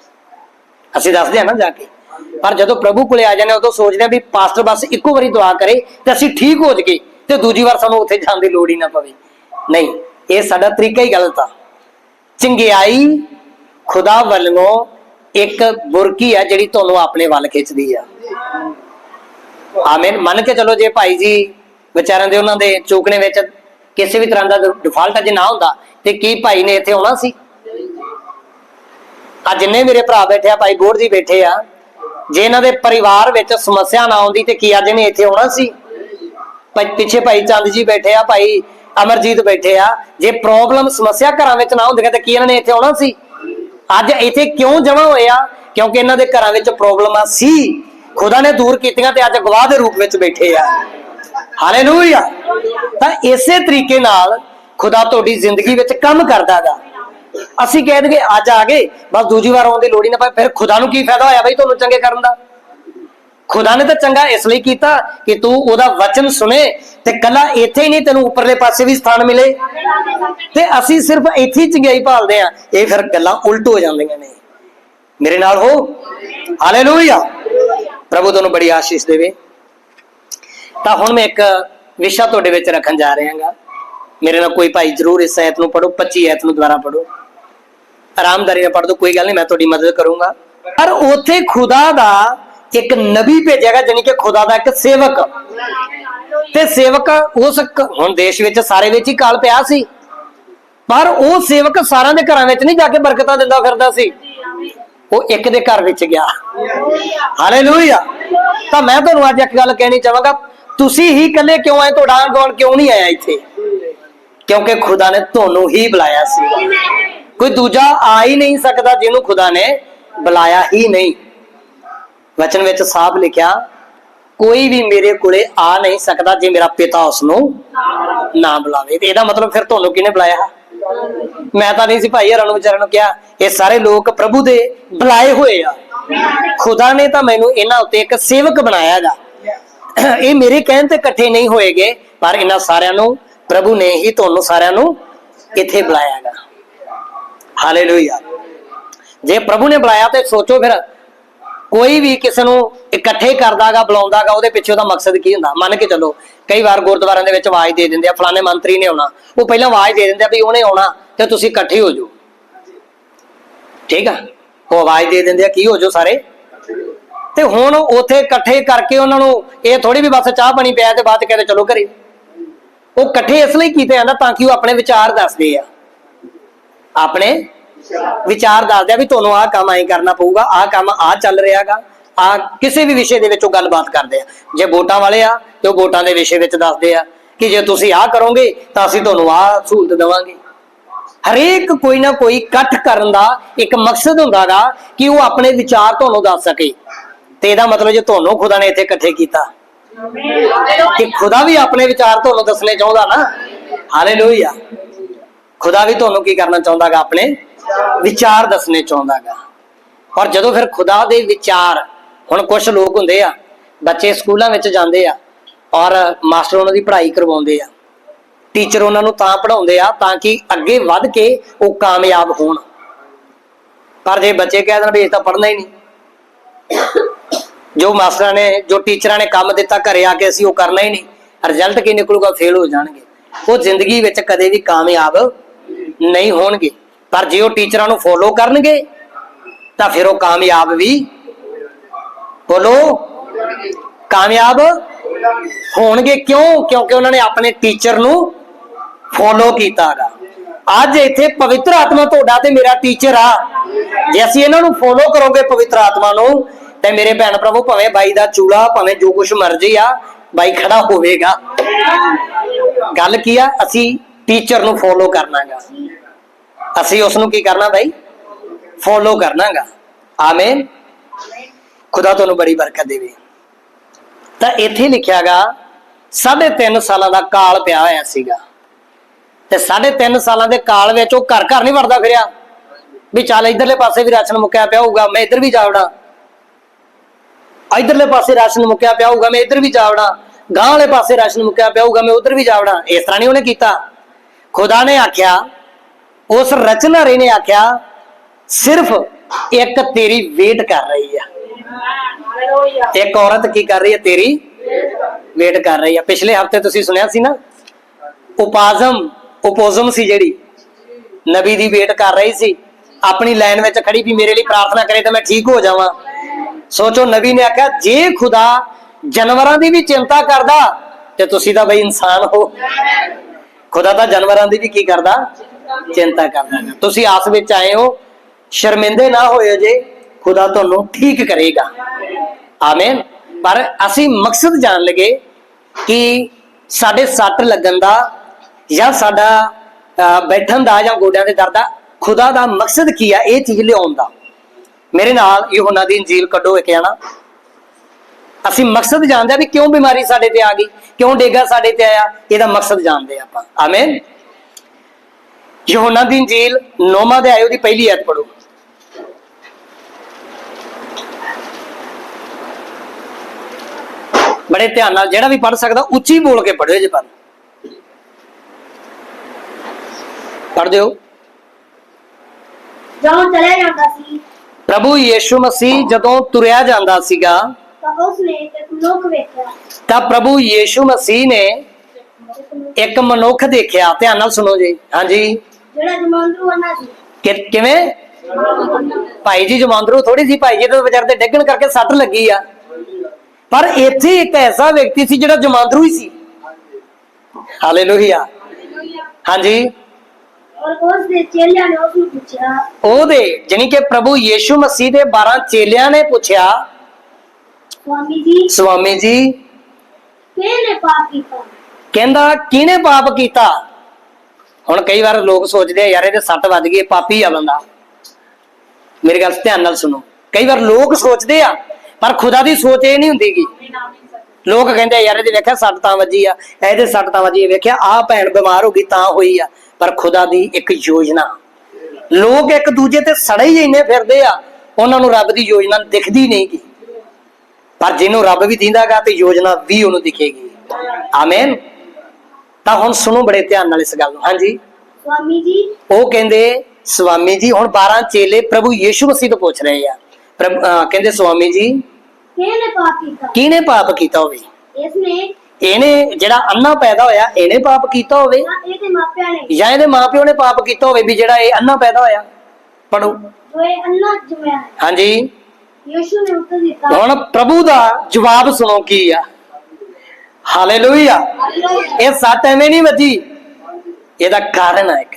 ਅਸੀਂ ਦੱਸਦੇ ਆ ਨਾ ਜਾ ਕੇ। ਪਰ ਜਦੋਂ ਪ੍ਰਭੂ ਕੋਲੇ ਆ ਜਾਂਦੇ ਉਦੋਂ ਸੋਚਦੇ ਆ ਵੀ ਪਾਸਟਰ ਬਸ ਇੱਕੋ ਵਾਰੀ ਦੁਆ ਕਰੇ ਤੇ ਅਸੀਂ ਠੀਕ ਹੋ ਜਾਈਏ ਤੇ ਦੂਜੀ ਵਾਰ ਸਾਨੂੰ ਉੱਥੇ ਜਾਣ ਦੀ ਲੋੜ ਹੀ ਨਾ ਪਵੇ। ਨਹੀਂ ਇਹ ਸਾਡਾ ਤਰੀਕਾ ਹੀ ਗਲਤ ਆ। ਚੰਗਿਆਈ ਖੁਦਾ ਵੱਲੋਂ ਇੱਕ ਬੁਰਕੀ ਹੈ ਜਿਹੜੀ ਤੁਹਾਨੂੰ ਆਪਣੇ ਵੱਲ ਖਿੱਚਦੀ ਆ। ਆਮੀਨ। ਮੰਨ ਕੇ ਚਲੋ ਜੇ ਭਾਈ ਜੀ ਵਿਚਾਰਾਂ ਦੇ ਉਹਨਾਂ ਦੇ ਚੂਕਣੇ ਵਿੱਚ ਕਿਸੇ ਵੀ ਤਰ੍ਹਾਂ ਦਾ ਡਿਫਾਲਟ ਜੇ ਨਾ ਹੁੰਦਾ, ਤੇ ਕੀ ਭਾਈ ਨੇ ਇੱਥੇ ਆਉਣਾ ਸੀ? ਆ ਜਿੰਨੇ ਮੇਰੇ ਭਰਾ ਬੈਠੇ ਆ, ਭਾਈ ਬੋੜ ਜੀ ਬੈਠੇ ਆ, ਜੇ ਇਹਨਾਂ ਦੇ ਪਰਿਵਾਰ ਵਿੱਚ ਸਮੱਸਿਆ ਨਾ ਆਉਂਦੀ ਤੇ ਕੀ ਅੱਜ ਨੇ ਇੱਥੇ ਆਉਣਾ ਸੀ? ਪਿੱਛੇ ਭਾਈ ਚੰਦ ਜੀ ਬੈਠੇ ਆ, ਭਾਈ ਅਮਰਜੀਤ ਬੈਠੇ ਆ। ਜੇ ਪ੍ਰੋਬਲਮ ਸਮੱਸਿਆ ਘਰਾਂ ਵਿੱਚ ਨਾ ਹੁੰਦੀਆਂ ਤੇ ਕੀ ਇਹਨਾਂ ਨੇ ਇੱਥੇ ਆਉਣਾ ਸੀ? ਅੱਜ ਇੱਥੇ ਕਿਉਂ ਜਮਾ ਹੋਏ ਆ? ਕਿਉਂਕਿ ਇਹਨਾਂ ਦੇ ਘਰਾਂ ਵਿੱਚ ਪ੍ਰੋਬਲਮਾਂ ਸੀ। ਖੁਦਾ ਨੇ ਦੂਰ ਕੀਤੀਆਂ ਤੇ ਅੱਜ ਗਵਾਹ ਦੇ ਰੂਪ ਵਿੱਚ ਬੈਠੇ ਆ। ਹਾਲੇਲੂਇਆ ਤਾਂ ਇਸੇ ਤਰੀਕੇ ਨਾਲ ਖੁਦਾ ਤੁਹਾਡੀ ਜ਼ਿੰਦਗੀ ਵਿੱਚ ਕੰਮ ਕਰਦਾਗਾ। ਅਸੀਂ ਕਹਿ ਦਈਏ, ਅੱਜ ਆ ਗਏ, ਬਸ ਦੂਜੀ ਵਾਰ ਆਉਣ ਦੀ ਲੋੜ ਹੀ ਨਾ ਪਏ ਫਿਰ ਖੁਦਾ ਨੂੰ ਕੀ ਫਾਇਦਾ ਹੋਇਆ ਬਈ ਤੁਹਾਨੂੰ ਚੰਗੇ ਕਰਨ ਦਾ? ਖੁਦਾ ਨੇ ਤਾਂ ਚੰਗਾ ਇਸ ਲਈ ਕੀਤਾ ਕਿ ਤੂੰ ਉਹਦਾ ਵਚਨ ਸੁਣੇ ਤੇ ਕੱਲਾ ਇੱਥੇ ਹੀ ਨਹੀਂ ਤੈਨੂੰ ਉੱਪਰਲੇ ਪਾਸੇ ਵੀ ਸਥਾਨ ਮਿਲੇ। ਤੇ ਅਸੀਂ ਸਿਰਫ ਇੱਥੇ ਹੀ ਚੰਗਿਆਈ ਭਾਲਦੇ ਆ ਇਹ ਫਿਰ ਗੱਲਾਂ ਉਲਟ ਹੋ ਜਾਂਦੀਆਂ ਨੇ। ਮੇਰੇ ਨਾਲ ਹੋ। ਹਾਲੇਲੂਇਆ ਪ੍ਰਭੂ ਤੁਹਾਨੂੰ ਬੜੀ ਆਸ਼ੀਸ਼ ਦੇਵੇ। ਤਾਂ ਹੁਣ ਮੈਂ ਇੱਕ ਵਿਸ਼ਾ ਤੁਹਾਡੇ ਵਿੱਚ ਰੱਖਣ ਜਾ ਰਿਹਾ ਹਾਂਗਾ ਮੇਰੇ ਨਾਲ ਕੋਈ ਭਾਈ ਜਰੂਰ ਇਸ ਐਤ ਨੂੰ ਪੜੋ 25 ਐਤ ਨੂੰ ਦੁਬਾਰਾ ਪੜੋ ਆਰਾਮਦਾਰੀ ਨਾਲ ਪੜ੍ਹ ਦੋ, ਕੋਈ ਗੱਲ ਨਹੀਂ, ਮੈਂ ਤੁਹਾਡੀ ਮਦਦ ਕਰੂੰਗਾ। ਪਰ ਉੱਥੇ ਖੁਦਾ ਦਾ ਇੱਕ ਨਬੀ ਭੇਜਿਆ ਗਿਆ ਜਾਨੀ ਕਿ ਖੁਦਾ ਦਾ ਇੱਕ ਸੇਵਕ। ਤੇ ਸੇਵਕ ਉਸ ਹੁਣ ਦੇਸ਼ ਵਿੱਚ ਸਾਰੇ ਵਿੱਚ ਹੀ ਕਾਲ ਪਿਆ ਸੀ। ਪਰ ਉਹ ਸੇਵਕ ਸਾਰਿਆਂ ਦੇ ਘਰਾਂ ਵਿੱਚ ਨਹੀਂ ਜਾ ਕੇ ਬਰਕਤਾਂ ਦਿੰਦਾ ਫਿਰਦਾ ਸੀ। ਉਹ ਇੱਕ ਦੇ ਘਰ ਵਿੱਚ ਗਿਆ। ਹਾਲੇਲੂਇਆ ਤਾਂ ਮੈਂ ਤੁਹਾਨੂੰ ਅੱਜ ਇੱਕ ਗੱਲ ਕਹਿਣੀ ਚਾਹਾਂਗਾ, ਤੁਸੀਂ ਹੀ ਇਕੱਲੇ ਕਿਉਂ ਆਏ? ਤੁਹਾਡਾ ਗੌਣ ਕਿਉਂ ਨਹੀਂ ਆਇਆ ਇੱਥੇ? ਕਿਉਂਕਿ ਖੁਦਾ ਨੇ ਤੁਹਾਨੂੰ ਹੀ ਬੁਲਾਇਆ ਸੀ। ਕੋਈ ਦੂਜਾ ਆ ਹੀ ਨਹੀਂ ਸਕਦਾ ਜਿਹਨੂੰ ਖੁਦਾ ਨੇ ਬੁਲਾਇਆ ਹੀ ਨਹੀਂ। ਵਚਨ ਵਿੱਚ ਸਾਫ਼ ਲਿਖਿਆ, ਕੋਈ ਵੀ ਮੇਰੇ ਕੋਲੇ ਆ ਨਹੀਂ ਸਕਦਾ ਜੇ ਮੇਰਾ ਪਿਤਾ ਉਸ ਨੂੰ ਨਾ ਬੁਲਾਵੇ। ਤੇ ਇਹਦਾ ਮਤਲਬ ਫਿਰ ਤੁਹਾਨੂੰ ਕਿਹਨੇ ਬੁਲਾਇਆ? ਮੈਂ ਤਾਂ ਨਹੀਂ ਸੀ ਭਾਈ, ਹਰਾਂ ਨੂੰ ਨੂੰ ਕਿਹਾ, ਇਹ ਸਾਰੇ ਲੋਕ ਪ੍ਰਭੂ ਦੇ ਬੁਲਾਏ ਹੋਏ ਆ। ਖੁਦਾ ਨੇ ਤਾਂ ਮੈਨੂੰ ਇਹਨਾਂ ਉੱਤੇ ਇੱਕ ਸੇਵਕ ਬਣਾਇਆ ਬਣਾਇਆਗਾ ਇਹ ਮੇਰੇ ਕਹਿਣ ਤੇ ਇਕੱਠੇ ਨਹੀਂ ਹੋਏਗੇ, ਪਰ ਇਹਨਾਂ ਸਾਰਿਆਂ ਨੂੰ, ਪ੍ਰਭੂ ਨੇ ਹੀ ਤੁਹਾਨੂੰ ਸਾਰਿਆਂ ਨੂੰ ਇੱਥੇ ਬੁਲਾਇਆਗਾ ਹਾਲੇਲੂਇਆ ਜੇ ਪ੍ਰਭੂ ਨੇ ਬੁਲਾਇਆ ਤੇ ਸੋਚੋ ਫਿਰ ਕੋਈ ਵੀ ਕਿਸੇ ਨੂੰ ਇਕੱਠੇ ਕਰਦਾਗਾ, ਬੁਲਾਉਂਦਾਗਾ, ਉਹਦੇ ਪਿੱਛੇ ਉਹਦਾ ਮਕਸਦ ਕੀ ਹੁੰਦਾ? ਮੰਨ ਕੇ ਚੱਲੋ, ਕਈ ਵਾਰ ਗੁਰਦੁਆਰਿਆਂ ਦੇ ਵਿੱਚ ਆਵਾਜ਼ ਦੇ ਦਿੰਦੇ ਆ, ਫਲਾਣੇ ਮੰਤਰੀ ਨੇ ਆਉਣਾ। ਉਹ ਪਹਿਲਾਂ ਆਵਾਜ਼ ਦੇ ਦਿੰਦੇ ਆ ਵੀ ਉਹਨੇ ਆਉਣਾ ਤੇ ਤੁਸੀਂ ਇਕੱਠੇ ਹੋ ਜਾਓ। ਠੀਕ ਆ? ਉਹ ਆਵਾਜ਼ ਦੇ ਦਿੰਦੇ ਆ, ਕੀ ਹੋ ਜਾਓ ਸਾਰੇ? ਤੇ ਹੁਣ ਉਥੇ ਇਕੱਠੇ ਕਰਕੇ ਉਹਨਾਂ ਨੂੰ ਇਹ ਥੋੜੀ ਵੀ ਬਸ ਚਾਹ ਪਾਣੀ ਪਿਆ ਤੇ ਬਾਅਦ ਚ ਕਹਿੰਦੇ ਚਲੋ ਘਰੇ। ਉਹ ਇਕੱਠੇ ਇਸ ਲਈ ਕੀਤੇ ਜਾਂਦਾ ਤਾਂ ਕਿ ਉਹ ਆਪਣੇ ਵਿਚਾਰ ਦੱਸਦੇ ਆ। ਆਪਣੇ ਵਿਚਾਰ ਦੱਸਦੇ ਆ ਵੀ ਤੁਹਾਨੂੰ ਆਹ ਕੰਮ ਐਂ ਕਰਨਾ ਪਊਗਾ, ਆਹ ਕੰਮ ਆਹ ਚੱਲ ਰਿਹਾਗਾ। ਆ ਕਿਸੇ ਵੀ ਵਿਸ਼ੇ ਦੇ ਵਿੱਚ ਉਹ ਗੱਲਬਾਤ ਕਰਦੇ ਆ। ਜੇ ਵੋਟਾਂ ਵਾਲੇ ਆ, ਤੇ ਉਹ ਵੋਟਾਂ ਦੇ ਵਿਸ਼ੇ ਵਿੱਚ ਦੱਸਦੇ ਆ ਕਿ ਜੇ ਤੁਸੀਂ ਆਹ ਕਰੋਗੇ, ਤਾਂ ਅਸੀਂ ਤੁਹਾਨੂੰ ਆਹ ਸਹੂਲਤ ਦੇਵਾਂਗੇ। ਹਰੇਕ ਕੋਈ ਨਾ ਕੋਈ ਇਕੱਠ ਕਰਨ ਦਾ ਇੱਕ ਮਕਸਦ ਹੁੰਦਾਗਾ ਕਿ ਉਹ ਆਪਣੇ ਵਿਚਾਰ ਤੁਹਾਨੂੰ ਦੱਸ ਸਕੇ। ਤੇ ਇਹਦਾ ਮਤਲਬ ਜੇ ਤੁਹਾਨੂੰ ਖੁਦਾ ਨੇ ਇੱਥੇ ਇਕੱਠੇ ਕੀਤਾ, ਕਿ ਖੁਦਾ ਵੀ ਆਪਣੇ ਵਿਚਾਰ ਤੁਹਾਨੂੰ ਦੱਸਣੇ ਚਾਹੁੰਦਾ ਨਾ। ਹਾਲੇਲੂਇਆ ਖੁਦਾ ਵੀ ਤੁਹਾਨੂੰ ਕੀ ਕਰਨਾ ਚਾਹੁੰਦਾਗਾ ਆਪਣੇ ਵਿਚਾਰ ਦੱਸਣੇ ਚਾਹੁੰਦਾਗਾ ਔਰ ਜਦੋਂ ਫਿਰ ਖੁਦਾ ਦੇ ਵਿਚਾਰ, ਹੁਣ ਕੁਝ ਲੋਕ ਹੁੰਦੇ ਆ, ਬੱਚੇ ਸਕੂਲਾਂ ਵਿੱਚ ਜਾਂਦੇ ਆ, ਔਰ ਮਾਸਟਰ ਉਹਨਾਂ ਦੀ ਪੜ੍ਹਾਈ ਕਰਵਾਉਂਦੇ ਆ, ਟੀਚਰ ਉਹਨਾਂ ਨੂੰ ਤਾਂ ਪੜਾਉਂਦੇ ਆ, ਤਾਂ ਕਿ ਅੱਗੇ ਵੱਧ ਕੇ ਉਹ ਕਾਮਯਾਬ ਹੋਣ। ਪਰ ਜੇ ਬੱਚੇ ਕਹਿ ਦੇਣ ਵੀ ਇਹ ਤਾਂ ਪੜ੍ਹਨਾ ਹੀ ਨਹੀਂ। ਜੋ ਮਾਸਟਰਾਂ ਨੇ, ਜੋ ਟੀਚਰਾਂ ਨੇ ਕੰਮ ਦਿੱਤਾ ਘਰੇ ਆ ਕੇ ਅਸੀਂ ਉਹ ਕਰਨਾ ਹੀ ਨਹੀਂ। ਰਿਜ਼ਲਟ ਕੀ ਨਿਕਲੂਗਾ ਫੇਲ ਹੋ ਜਾਣਗੇ। ਉਹ ਜ਼ਿੰਦਗੀ ਵਿੱਚ ਕਦੇ ਵੀ ਕਾਮਯਾਬ ਨਹੀਂ ਹੋਣਗੇ। ਪਰ ਜੇ ਉਹ ਟੀਚਰਾਂ ਨੂੰ ਫੋਲੋ ਕਰਨਗੇ, ਤਾਂ ਫਿਰ ਉਹ ਕਾਮਯਾਬ ਵੀ ਬੋਲੋ, ਕਾਮਯਾਬ ਹੋਣਗੇ। ਕਿਉਂ? ਕਿਉਂਕਿ ਉਹਨਾਂ ਨੇ ਆਪਣੇ ਟੀਚਰ ਨੂੰ ਫੋਲੋ ਕੀਤਾਗਾ। ਅੱਜ ਇੱਥੇ ਪਵਿੱਤਰ ਆਤਮਾ ਤੁਹਾਡਾ ਤੇ ਮੇਰਾ ਟੀਚਰ ਆ। ਜੇ ਅਸੀਂ ਇਹਨਾਂ ਨੂੰ ਫੋਲੋ ਕਰੋਗੇ ਪਵਿੱਤਰ ਆਤਮਾ ਨੂੰ, ਤੇ ਮੇਰੇ ਭੈਣ ਭਰਾਵੋ, ਭਾਵੇਂ ਬਾਈ ਦਾ ਚੂਲਾ, ਭਾਵੇਂ ਜੋ ਕੁਛ ਮਰਜ਼ੀ ਆ, ਬਾਈ ਖੜਾ ਹੋਵੇਗਾ। ਗੱਲ ਕੀ ਆ? ਅਸੀਂ ਟੀਚਰ ਨੂੰ ਫੋਲੋ ਕਰਨਾਗਾ। ਅਸੀਂ ਉਸ ਨੂੰ ਕੀ ਕਰਨਾ ਬਾਈ? ਫੋਲੋ ਕਰਨਾਗਾ। ਆਮੀਨ। ਖੁਦਾ ਤੁਹਾਨੂੰ ਬੜੀ ਬਰਕਤ ਦੇਵੇ। ਤਾਂ ਇੱਥੇ ਲਿਖਿਆਗਾ 3.5 ਸਾਲਾਂ ਦਾ ਕਾਲ ਪਿਆ ਹੋਇਆ ਸੀਗਾ। ਤੇ 3.5 ਸਾਲਾਂ ਦੇ ਕਾਲ ਵਿੱਚ ਉਹ ਘਰ ਘਰ ਨਹੀਂ ਵੜਦਾ ਫਿਰਿਆ। ਵੀ ਚੱਲ ਇਧਰਲੇ ਪਾਸੇ ਵੀ ਰਾਸ਼ਨ ਮੁੱਕਿਆ ਪਿਆ ਹੋਊਗਾ, ਮੈਂ ਇੱਧਰ ਵੀ ਜਾਵੜਾ ਇਧਰਲੇ ਪਾਸੇ ਰਾਸ਼ਨ ਮੁੱਕਿਆ ਪਿਆ ਹੋਊਗਾ, ਮੈਂ ਇੱਧਰ ਵੀ ਜਾਵੜਾ ਗਾਂ ਵਾਲੇ ਪਾਸੇ ਰਾਸ਼ਨ ਮੁੱਕਿਆ ਪਿਆ ਹੋਊਗਾ, ਮੈਂ ਉਧਰ ਵੀ ਜਾਵੜਾ ਇਸ ਤਰ੍ਹਾਂ ਨਹੀਂ ਉਹਨੇ ਕੀਤਾ। ਖੁਦਾ ਨੇ ਆਖਿਆ ਉਸ ਰਚਨਾਰੇ ਨੇ ਆਖਿਆ, ਸਿਰਫ ਇੱਕ ਤੇਰੀ ਵੇਟ ਕਰ ਰਹੀ ਆ। ਇੱਕ ਔਰਤ ਕੀ ਕਰ ਰਹੀ ਹੈ ਤੇਰੀ? ਵੇਟ ਕਰ ਰਹੀ ਹੈ ਪਿਛਲੇ ਹਫ਼ਤੇ ਤੁਸੀਂ ਸੁਣਿਆ ਸੀ ਨਾ, ਉਪਾਜ਼ਮ, ਉਪੋਜ਼ਮ ਸੀ ਜਿਹੜੀ। ਨਬੀ ਦੀ ਵੇਟ ਕਰ ਰਹੀ ਸੀ। ਆਪਣੀ ਲਾਈਨ ਵਿੱਚ ਖੜੀ ਵੀ ਮੇਰੇ ਲਈ ਪ੍ਰਾਰਥਨਾ ਕਰੇ ਤਾਂ ਮੈਂ ਠੀਕ ਹੋ ਜਾਵਾਂ। ਸੋਚੋ, ਨਬੀ ਨੇ ਆਖਿਆ, ਜੇ ਖੁਦਾ ਜਾਨਵਰਾਂ ਦੀ ਵੀ ਚਿੰਤਾ ਕਰਦਾ, ਤੇ ਤੁਸੀਂ ਤਾਂ ਬਈ ਇਨਸਾਨ ਹੋ। ਖੁਦਾ ਤਾਂ ਜਾਨਵਰਾਂ ਦੀ ਵੀ ਕੀ ਕਰਦਾ? ਚਿੰਤਾ ਕਰਦਾ ਹੈ। ਤੁਸੀਂ ਆਸ ਵਿੱਚ ਆਏ ਹੋ, ਸ਼ਰਮਿੰਦੇ ਨਾ ਹੋਇਓ ਜੇ, ਖੁਦਾ ਤੁਹਾਨੂੰ ਠੀਕ ਕਰੇਗਾ। ਆਮੀਨ। ਪਰ ਅਸੀਂ ਮਕਸਦ ਜਾਣ ਲਗੇ ਕਿ ਸਾਡੇ ਸੱਟ ਲੱਗਣ ਦਾ ਜਾਂ ਸਾਡਾ ਬੈਠਣ ਦਾ ਜਾਂ ਗੋਡਿਆਂ ਦੇ ਦਰਦ ਦਾ ਖੁਦਾ ਦਾ ਮਕਸਦ ਕੀ ਆ, ਇਹ ਚੀਜ਼ ਲਿਆਉਣ ਦਾ। ਮੇਰੇ ਨਾਲ ਯੋਹਨਾ ਦੀ ਇੰਜੀਲ ਕੱਢੋ ਇੱਕ ਜਾਣਾ। ਅਸੀਂ ਮਕਸਦ ਜਾਣਦੇ ਆ ਵੀ ਕਿਉਂ ਬਿਮਾਰੀ ਸਾਡੇ ਤੇ ਆ ਗਈ, ਕਿਉਂ ਡੇਗਾ ਸਾਡੇ ਤੇ ਆਇਆ, ਇਹਦਾ ਮਕਸਦ ਜਾਣਦੇ ਆ ਆਪਾਂ। ਆਮੀਨ। ਯੋਹਨਾ ਦੀ ਇੰਜੀਲ ਨੌਵਾਂ ਦੇ ਆਇਓ ਦੀ ਪਹਿਲੀ ਐਤ ਪੜੋ ਬੜੇ ਧਿਆਨ ਨਾਲ ਜਿਹੜਾ ਵੀ ਪੜ ਸਕਦਾ ਉੱਚੀ ਬੋਲ ਕੇ ਪੜਿਓ ਜੇ ਪਰ ਪੜ ਦਿਓ। ਜਦੋਂ ਚਲਿਆ ਜਾਂਦਾ ਸੀ ਪ੍ਰਭੂ ਯੀਸ਼ੂ ਮਸੀਹ ਜਦੋਂ ਤੁਰਿਆ ਜਾਂਦਾ ਸੀਗਾ ਇੱਕ ਵੇਖਿਆ। ਤਾਂ ਪ੍ਰਭੂ ਯੀਸ਼ੂ ਮਸੀਹ ਨੇ ਇੱਕ ਮਨੁੱਖ ਦੇਖਿਆ। ਧਿਆਨ ਨਾਲ ਸੁਣੋ ਜੀ। ਹਾਂਜੀ। ਜਿਹੜਾ ਜਮਾਂਦਰੂ ਅੰਨਾ ਸੀ ਕਿ- ਕਿਵੇਂ? ਭਾਈ ਜੀ ਜਮਾਂਦਰੂ ਥੋੜੀ ਸੀ ਭਾਈ ਜੀ ਤਾਂ ਵਿਚਾਰ ਤੇ ਡਿੱਗਣ ਕਰਕੇ ਸੱਟ ਲੱਗੀ ਆ। ਪਰ ਇੱਥੇ ਇੱਕ ਐਸਾ ਵਿਅਕਤੀ ਸੀ ਜਿਹੜਾ ਜਮਾਂਦਰੂ ਹੀ ਸੀ। ਹਾਲੇਲੂਇਆ। ਹਾਂਜੀ। ਔਰ ਉਸ ਦੇ ਚੇਲਿਆਂ ਨੇ ਉਸ ਨੂੰ ਪੁੱਛਿਆ। ਉਹਦੇ ਜਾਣੀ ਕਿ ਪ੍ਰਭੂ ਯੀਸ਼ੂ ਮਸੀਹ ਦੇ 12 ਚੇਲਿਆਂ ਨੇ ਪੁੱਛਿਆ ਸਵਾਮੀ ਜੀ ਸੁਆਮੀ ਜੀ ਕਿਹਨੇ ਪਾਪ ਕੀਤਾ? ਕਹਿੰਦਾ ਕਿਹਨੇ ਪਾਪ ਕੀਤਾ? ਹੁਣ ਕਈ ਵਾਰ ਲੋਕ ਸੋਚਦੇ ਆ, ਯਾਰ ਇਹਦੇ ਸੱਟ ਵੱਜ ਗਈ ਪਾਪੀ ਆ ਬੰਦਾ। ਮੇਰੀ ਗੱਲ ਧਿਆਨ ਨਾਲ ਸੁਣੋ। ਕਈ ਵਾਰ ਲੋਕ ਸੋਚਦੇ ਆ, ਪਰ ਖੁਦਾ ਦੀ ਸੋਚ ਇਹ ਨਹੀਂ ਹੁੰਦੀਗੀ ਲੋਕ ਕਹਿੰਦੇ ਯਾਰ ਇਹਦੇ ਵੇਖਿਆ ਸੱਟ ਤਾਂ ਵੱਜੀ ਆ, ਇਹਦੇ ਸੱਟ ਤਾਂ ਵੱਜੀ ਵੇਖਿਆ ਆ ਭੈਣ ਬਿਮਾਰ ਹੋ ਗਈ ਤਾਂ ਹੋਈ ਆ, ਪਰ ਖੁਦਾ ਦੀ ਇੱਕ ਯੋਜਨਾ। ਲੋਕ ਇੱਕ ਦੂਜੇ ਤੇ ਸੜੇ ਹੀ ਇੰਨੇ ਫਿਰਦੇ ਆ, ਉਹਨਾਂ ਨੂੰ ਰੱਬ ਦੀ ਯੋਜਨਾ ਦਿਖਦੀ ਨਹੀਂ ਗੀ। ਪਰ ਜਿਹਨੂੰ ਰੱਬ ਵੀ ਦਿੰਦਾਗਾ ਤੇ ਯੋਜਨਾ ਵੀ ਉਹਨੂੰ ਦਿਖੇਗੀ। ਆਮੀਨ। ਤਾਂ ਹੁਣ ਸੁਣੋ ਬੜੇ ਧਿਆਨ ਨਾਲ ਇਸ ਗੱਲ ਨੂੰ। ਹਾਂਜੀ। ਸਵਾਮੀ ਜੀ। ਉਹ ਕਹਿੰਦੇ ਸਵਾਮੀ ਜੀ ਹੁਣ 12 ਚੇਲੇ ਪ੍ਰਭੂ ਯੀਸ਼ੂ ਮਸੀਹ ਤੋਂ ਪੁੱਛ ਰਹੇ ਆ। ਕਹਿੰਦੇ ਸਵਾਮੀ ਜੀ ਕਿਹਨੇ ਪਾਪ ਕੀਤਾ? ਕਿਹਨੇ ਪਾਪ ਕੀਤਾ ਹੋਵੇ? ਇਸ ਨੇ ਇਹਨੇ ਜਿਹੜਾ ਅੰਨਾ ਪੈਦਾ ਹੋਇਆ ਇਹਨੇ ਪਾਪ ਕੀਤਾ ਹੋਵੇ? ਨਾ ਇਹਦੇ ਮਾਪਿਆਂ ਨੇ। ਜਾਂ ਇਹਦੇ ਮਾਪਿਓ ਨੇ ਪਾਪ ਕੀਤਾ ਹੋਵੇ ਵੀ ਜਿਹੜਾ ਇਹ ਅੰਨਾ ਪੈਦਾ ਹੋਇਆ? ਪੜੋ ਅੰਨਾ ਜਮਿਆ ਹਾਂਜੀ। ਯਿਸੂ ਨੇ ਉੱਤਰ ਦਿੱਤਾ। ਹੁਣ ਪ੍ਰਭੂ ਦਾ ਜਵਾਬ ਸੁਣੋ ਕੀ ਆ। ਹਾਲੇਲੂਇਆ ਇਹ ਸੱਟ ਐਵੇਂ ਨਹੀਂ ਵੱਜੀ। ਇਹਦਾ ਕਾਰਨ ਹੈ ਇੱਕ।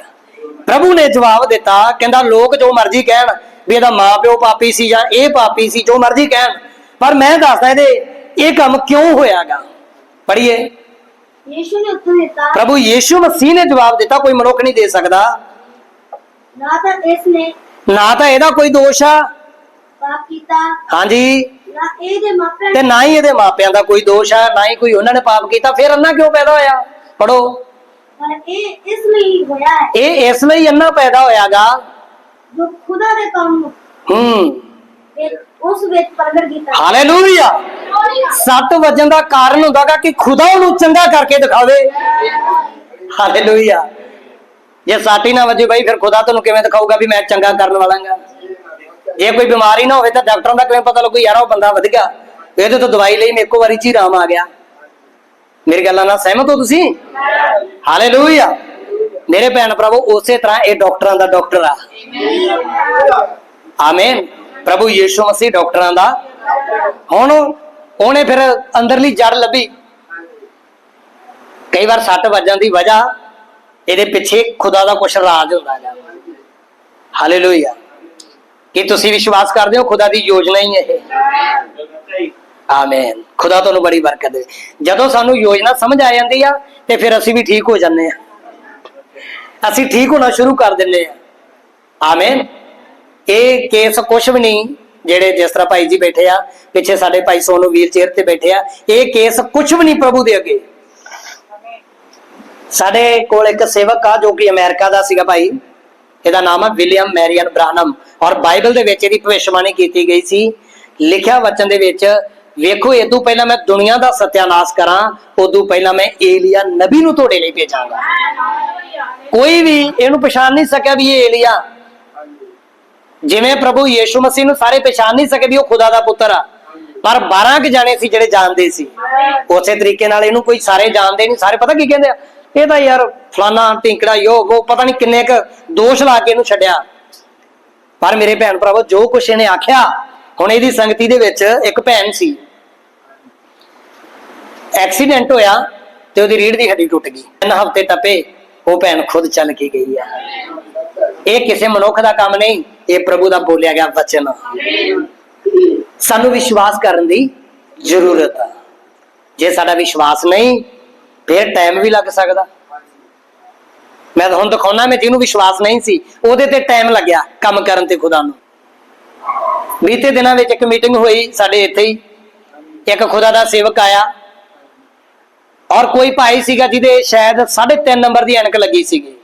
ਪ੍ਰਭੂ ਨੇ ਜਵਾਬ ਦਿੱਤਾ ਕਹਿੰਦਾ ਲੋਕ ਜੋ ਮਰਜ਼ੀ ਕਹਿਣ ਵੀ ਇਹਦਾ ਮਾਪਿਓ ਪਾਪੀ ਸੀ ਜਾਂ ਇਹ ਪਾਪੀ ਸੀ ਜੋ ਮਰਜ਼ੀ ਕਹਿਣ। ਪਰ ਮੈਂ ਦੱਸਦਾ ਇਹਦੇ ਇਹ ਕੰਮ ਕਿਉਂ ਹੋਇਆਗਾ? ਪੜ੍ਹੀਏ। ਯਿਸੂ ਨੇ ਉੱਤਰ ਦਿੱਤਾ। ਪ੍ਰਭੂ ਯੀਸ਼ੂ ਮਸੀਹ ਨੇ ਜਵਾਬ ਦਿੱਤਾ ਕੋਈ ਮਨੁੱਖ ਨਹੀਂ ਦੇ ਸਕਦਾ। ਨਾ ਤਾਂ ਇਸ ਨੇ ਨਾ ਤਾਂ ਇਹਦਾ ਕੋਈ ਦੋਸ਼ ਆ। ਪਾਪ ਕੀਤਾ। ਹਾਂਜੀ। ਨਾ ਇਹਦੇ ਮਾਪਿਆਂ ਤੇ ਨੇ ਹੀ ਇਹਦੇ ਮਾਪਿਆਂ ਦਾ ਕੋਈ ਦੋਸ਼ ਆ ਨਾ ਹੀ ਕੋਈ ਉਹਨਾਂ ਨੇ ਪਾਪ ਕੀਤਾ ਫਿਰ ਅੰਨਾ ਕਿਉਂ ਪੈਦਾ ਹੋਇਆ? ਪੜੋ ਪਰ ਇਹ ਇਸ ਲਈ ਹੋਇਆ ਹੈ। ਇਹ ਇਸ ਲਈ ਅੰਨਾ ਪੈਦਾ ਹੋਇਆਗਾ। ਜੋ ਖੁਦਾ ਦੇ ਕੰਮ ਨੂੰ ਹੂੰ। ਉਸ ਵਿੱਚ ਪ੍ਰਗਟ ਕੀਤਾ। ਹਾਲੇਲੂਇਆ। ਸੱਟ ਵਜਣ ਦਾ ਕਾਰਨ ਹੁੰਦਾਗਾ ਕਿ ਖੁਦਾ ਉਹਨੂੰ ਚੰਗਾ ਕਰਕੇ ਦਿਖਾਵੇ। ਹਾਲੇਲੂਇਆ। ਜੇ ਸੱਟ ਨਾ ਵਜੇ ਬਾਈ ਫਿਰ ਖੁਦਾ ਤੁਹਾਨੂੰ ਕਿਵੇਂ ਦਿਖਾਊਗਾ ਵੀ ਮੈਂ ਚੰਗਾ ਕਰਨ ਵਾਲਾਂਗਾ ਜੇ ਕੋਈ ਬਿਮਾਰੀ ਨਾ ਹੋਵੇ ਤਾਂ ਡਾਕਟਰਾਂ ਦਾ ਕਿਵੇਂ ਪਤਾ ਲੱਗੂ, ਯਾਰ ਉਹ ਬੰਦਾ ਵਧ ਗਿਆ। ਇਹਦੇ ਤੋਂ ਦਵਾਈ ਲਈ ਮੇਰੇ ਇੱਕੋ ਵਾਰੀ ਚ ਹੀ ਆਰਾਮ ਆ ਗਿਆ। ਮੇਰੀ ਗੱਲਾਂ ਨਾਲ ਸਹਿਮਤ ਹੋ ਤੁਸੀਂ? ਹਾਲੇਲੂਇਆ ਮੇਰੇ ਭੈਣ ਪ੍ਰਭੂ ਉਸੇ ਤਰ੍ਹਾਂ ਇਹ ਡਾਕਟਰਾਂ ਦਾ ਡਾਕਟਰ ਆ। ਆਮੀਨ ਪ੍ਰਭੂ ਯੀਸ਼ੂ ਮਸੀਹ ਡਾਕਟਰਾਂ ਦਾ। ਹੁਣ ਉਹਨੇ ਫਿਰ ਅੰਦਰਲੀ ਜੜ ਲੱਭੀ। ਕਈ ਵਾਰ ਸੱਟ ਵੱਜਣ ਦੀ ਵਜ੍ਹਾ ਇਹਦੇ ਪਿੱਛੇ ਖੁਦਾ ਦਾ ਕੁਛ ਰਾਜ ਹੁੰਦਾ ਹੈ ਹਾਲੇਲੂਇਆ ਕੀ ਤੁਸੀਂ ਵਿਸ਼ਵਾਸ ਕਰਦੇ ਹੋ? ਖੁਦਾ ਦੀ ਯੋਜਨਾ ਹੀ ਇਹ। ਆਮੀਨ। ਖੁਦਾ ਤੁਹਾਨੂੰ ਬੜੀ ਬਰਕਤ ਦੇ। ਜਦੋਂ ਸਾਨੂੰ ਯੋਜਨਾ ਸਮਝ ਆ ਜਾਂਦੀ ਆ, ਤੇ ਫਿਰ ਅਸੀਂ ਵੀ ਠੀਕ ਹੋ ਜਾਂਦੇ ਆ। ਅਸੀਂ ਠੀਕ ਹੋਣਾ ਸ਼ੁਰੂ ਕਰ ਦਿੰਦੇ ਆ। ਆਮੀਨ। ਇਹ ਕੇਸ ਕੁਛ ਵੀ ਨਹੀਂ, ਜਿਹੜੇ ਜਿਸ ਤਰ੍ਹਾਂ ਭਾਈ ਜੀ ਬੈਠੇ ਆ, ਪਿੱਛੇ ਸਾਡੇ ਭਾਈ ਸੋਨੂ ਵੀਲ ਚੇਅਰ ਤੇ ਬੈਠੇ ਆ, ਇਹ ਕੇਸ ਕੁਛ ਵੀ ਨਹੀਂ ਪ੍ਰਭੂ ਦੇ ਅੱਗੇ। ਸਾਡੇ ਕੋਲ ਇੱਕ ਸੇਵਕ ਆ, ਜੋ ਕਿ ਅਮਰੀਕਾ ਦਾ ਸੀਗਾ ਭਾਈ। ਇਹਦਾ ਨਾਮ ਆ ਵਿਲੀਅਮ ਮੈਰੀਅਨ ਬ੍ਰਾਹਨਮ। ਔਰ ਬਾਈਬਲ ਦੇ ਵਿੱਚ ਇਹਦੀ ਭਵਿੱਖਬਾਣੀ ਕੀਤੀ ਗਈ ਸੀ। ਲਿਖਿਆ ਵਚਨ ਦੇ ਵਿੱਚ, ਵੇਖੋ, ਇਹ ਤੋਂ ਪਹਿਲਾਂ ਮੈਂ ਦੁਨੀਆ ਦਾ ਸਤਿਆਨਾਸ਼ ਕਰਾਂ ਉਦੋਂ ਪਹਿਲਾਂ ਮੈਂ ਏਲੀਆ ਨਬੀ ਨੂੰ ਤੁਹਾਡੇ ਲਈ ਭੇਜਾਂਗਾ। ਕੋਈ ਵੀ ਇਹਨੂੰ ਪਛਾਣ ਨਹੀਂ ਸਕਿਆ ਵੀ ਇਹ ਏਲੀਆ। ਜਿਵੇਂ ਪ੍ਰਭੂ ਯੀਸ਼ੂ ਮਸੀਹ ਨੂੰ ਸਾਰੇ ਪਛਾਣ ਨਹੀਂ ਸਕੇ ਵੀ ਉਹ ਖੁਦਾ ਦਾ ਪੁੱਤਰ ਆ। ਪਰ 12 ਕੁ ਜਾਣੇ ਸੀ ਜਿਹੜੇ ਜਾਣਦੇ ਸੀ। ਉਸੇ ਤਰੀਕੇ ਨਾਲ ਇਹਨੂੰ ਕੋਈ ਸਾਰੇ ਜਾਣਦੇ ਨਹੀਂ, ਸਾਰੇ ਪਤਾ ਕੀ ਕਹਿੰਦੇ ਆ? ਇਹ ਤਾਂ ਯਾਰ ਫਲਾਨਾ ਢਿੰਕੜਾ ਯੋਗ, ਉਹ ਪਤਾ ਨਹੀਂ ਕਿੰਨੇ ਕ ਦੋਸ਼ ਲਾ ਕੇ ਇਹਨੂੰ ਛੱਡਿਆ। ਪਰ ਮੇਰੇ ਭੈਣ ਭਰਾਵੋ, ਜੋ ਕੁਛ ਇਹਨੇ ਆਖਿਆ, ਹੁਣ ਇਹਦੀ ਸੰਗਤੀ ਦੇ ਵਿੱਚ ਇੱਕ ਭੈਣ ਸੀ। ਐਕਸੀਡੈਂਟ ਹੋਇਆ ਤੇ ਉਹਦੀ ਰੀੜ ਦੀ ਹੱਡੀ ਟੁੱਟ ਗਈ। ਤਿੰਨ ਹਫ਼ਤੇ ਤਪੇ, ਉਹ ਭੈਣ ਖੁਦ ਚੱਲ ਕੇ ਗਈ ਆ। ਇਹ ਕਿਸੇ ਮਨੁੱਖ ਦਾ ਕੰਮ ਨਹੀਂ, ਇਹ ਪ੍ਰਭੂ ਦਾ ਬੋਲਿਆ ਗਿਆ ਵਚਨ। ਸਾਨੂੰ ਵਿਸ਼ਵਾਸ ਕਰਨ ਦੀ ਜ਼ਰੂਰਤ ਆ। ਜੇ ਸਾਡਾ ਵਿਸ਼ਵਾਸ ਨਹੀਂ, ਫਿਰ ਟਾਈਮ ਵੀ ਲੱਗ ਸਕਦਾ। ਮੈਂ ਤਾਂ ਹੁਣ ਦਿਖਾਉਣਾ, ਮੈਂ ਜਿਹਨੂੰ ਵਿਸ਼ਵਾਸ ਨਹੀਂ ਸੀ, ਉਹਦੇ ਤੇ ਟਾਈਮ ਲੱਗਿਆ ਕੰਮ ਕਰਨ ਤੇ ਖੁਦਾ ਨੂੰ। ਬੀਤੇ ਦਿਨਾਂ ਵਿੱਚ ਇੱਕ ਮੀਟਿੰਗ ਹੋਈ ਸਾਡੇ ਇੱਥੇ ਹੀ। ਇੱਕ ਖੁਦਾ ਦਾ ਸੇਵਕ ਆਇਆ। ਔਰ ਕੋਈ ਭਾਈ ਸੀਗਾ ਜਿਹਦੇ ਸ਼ਾਇਦ 3.5 ਨੰਬਰ ਦੀ ਐਨਕ ਲੱਗੀ ਸੀਗੀ।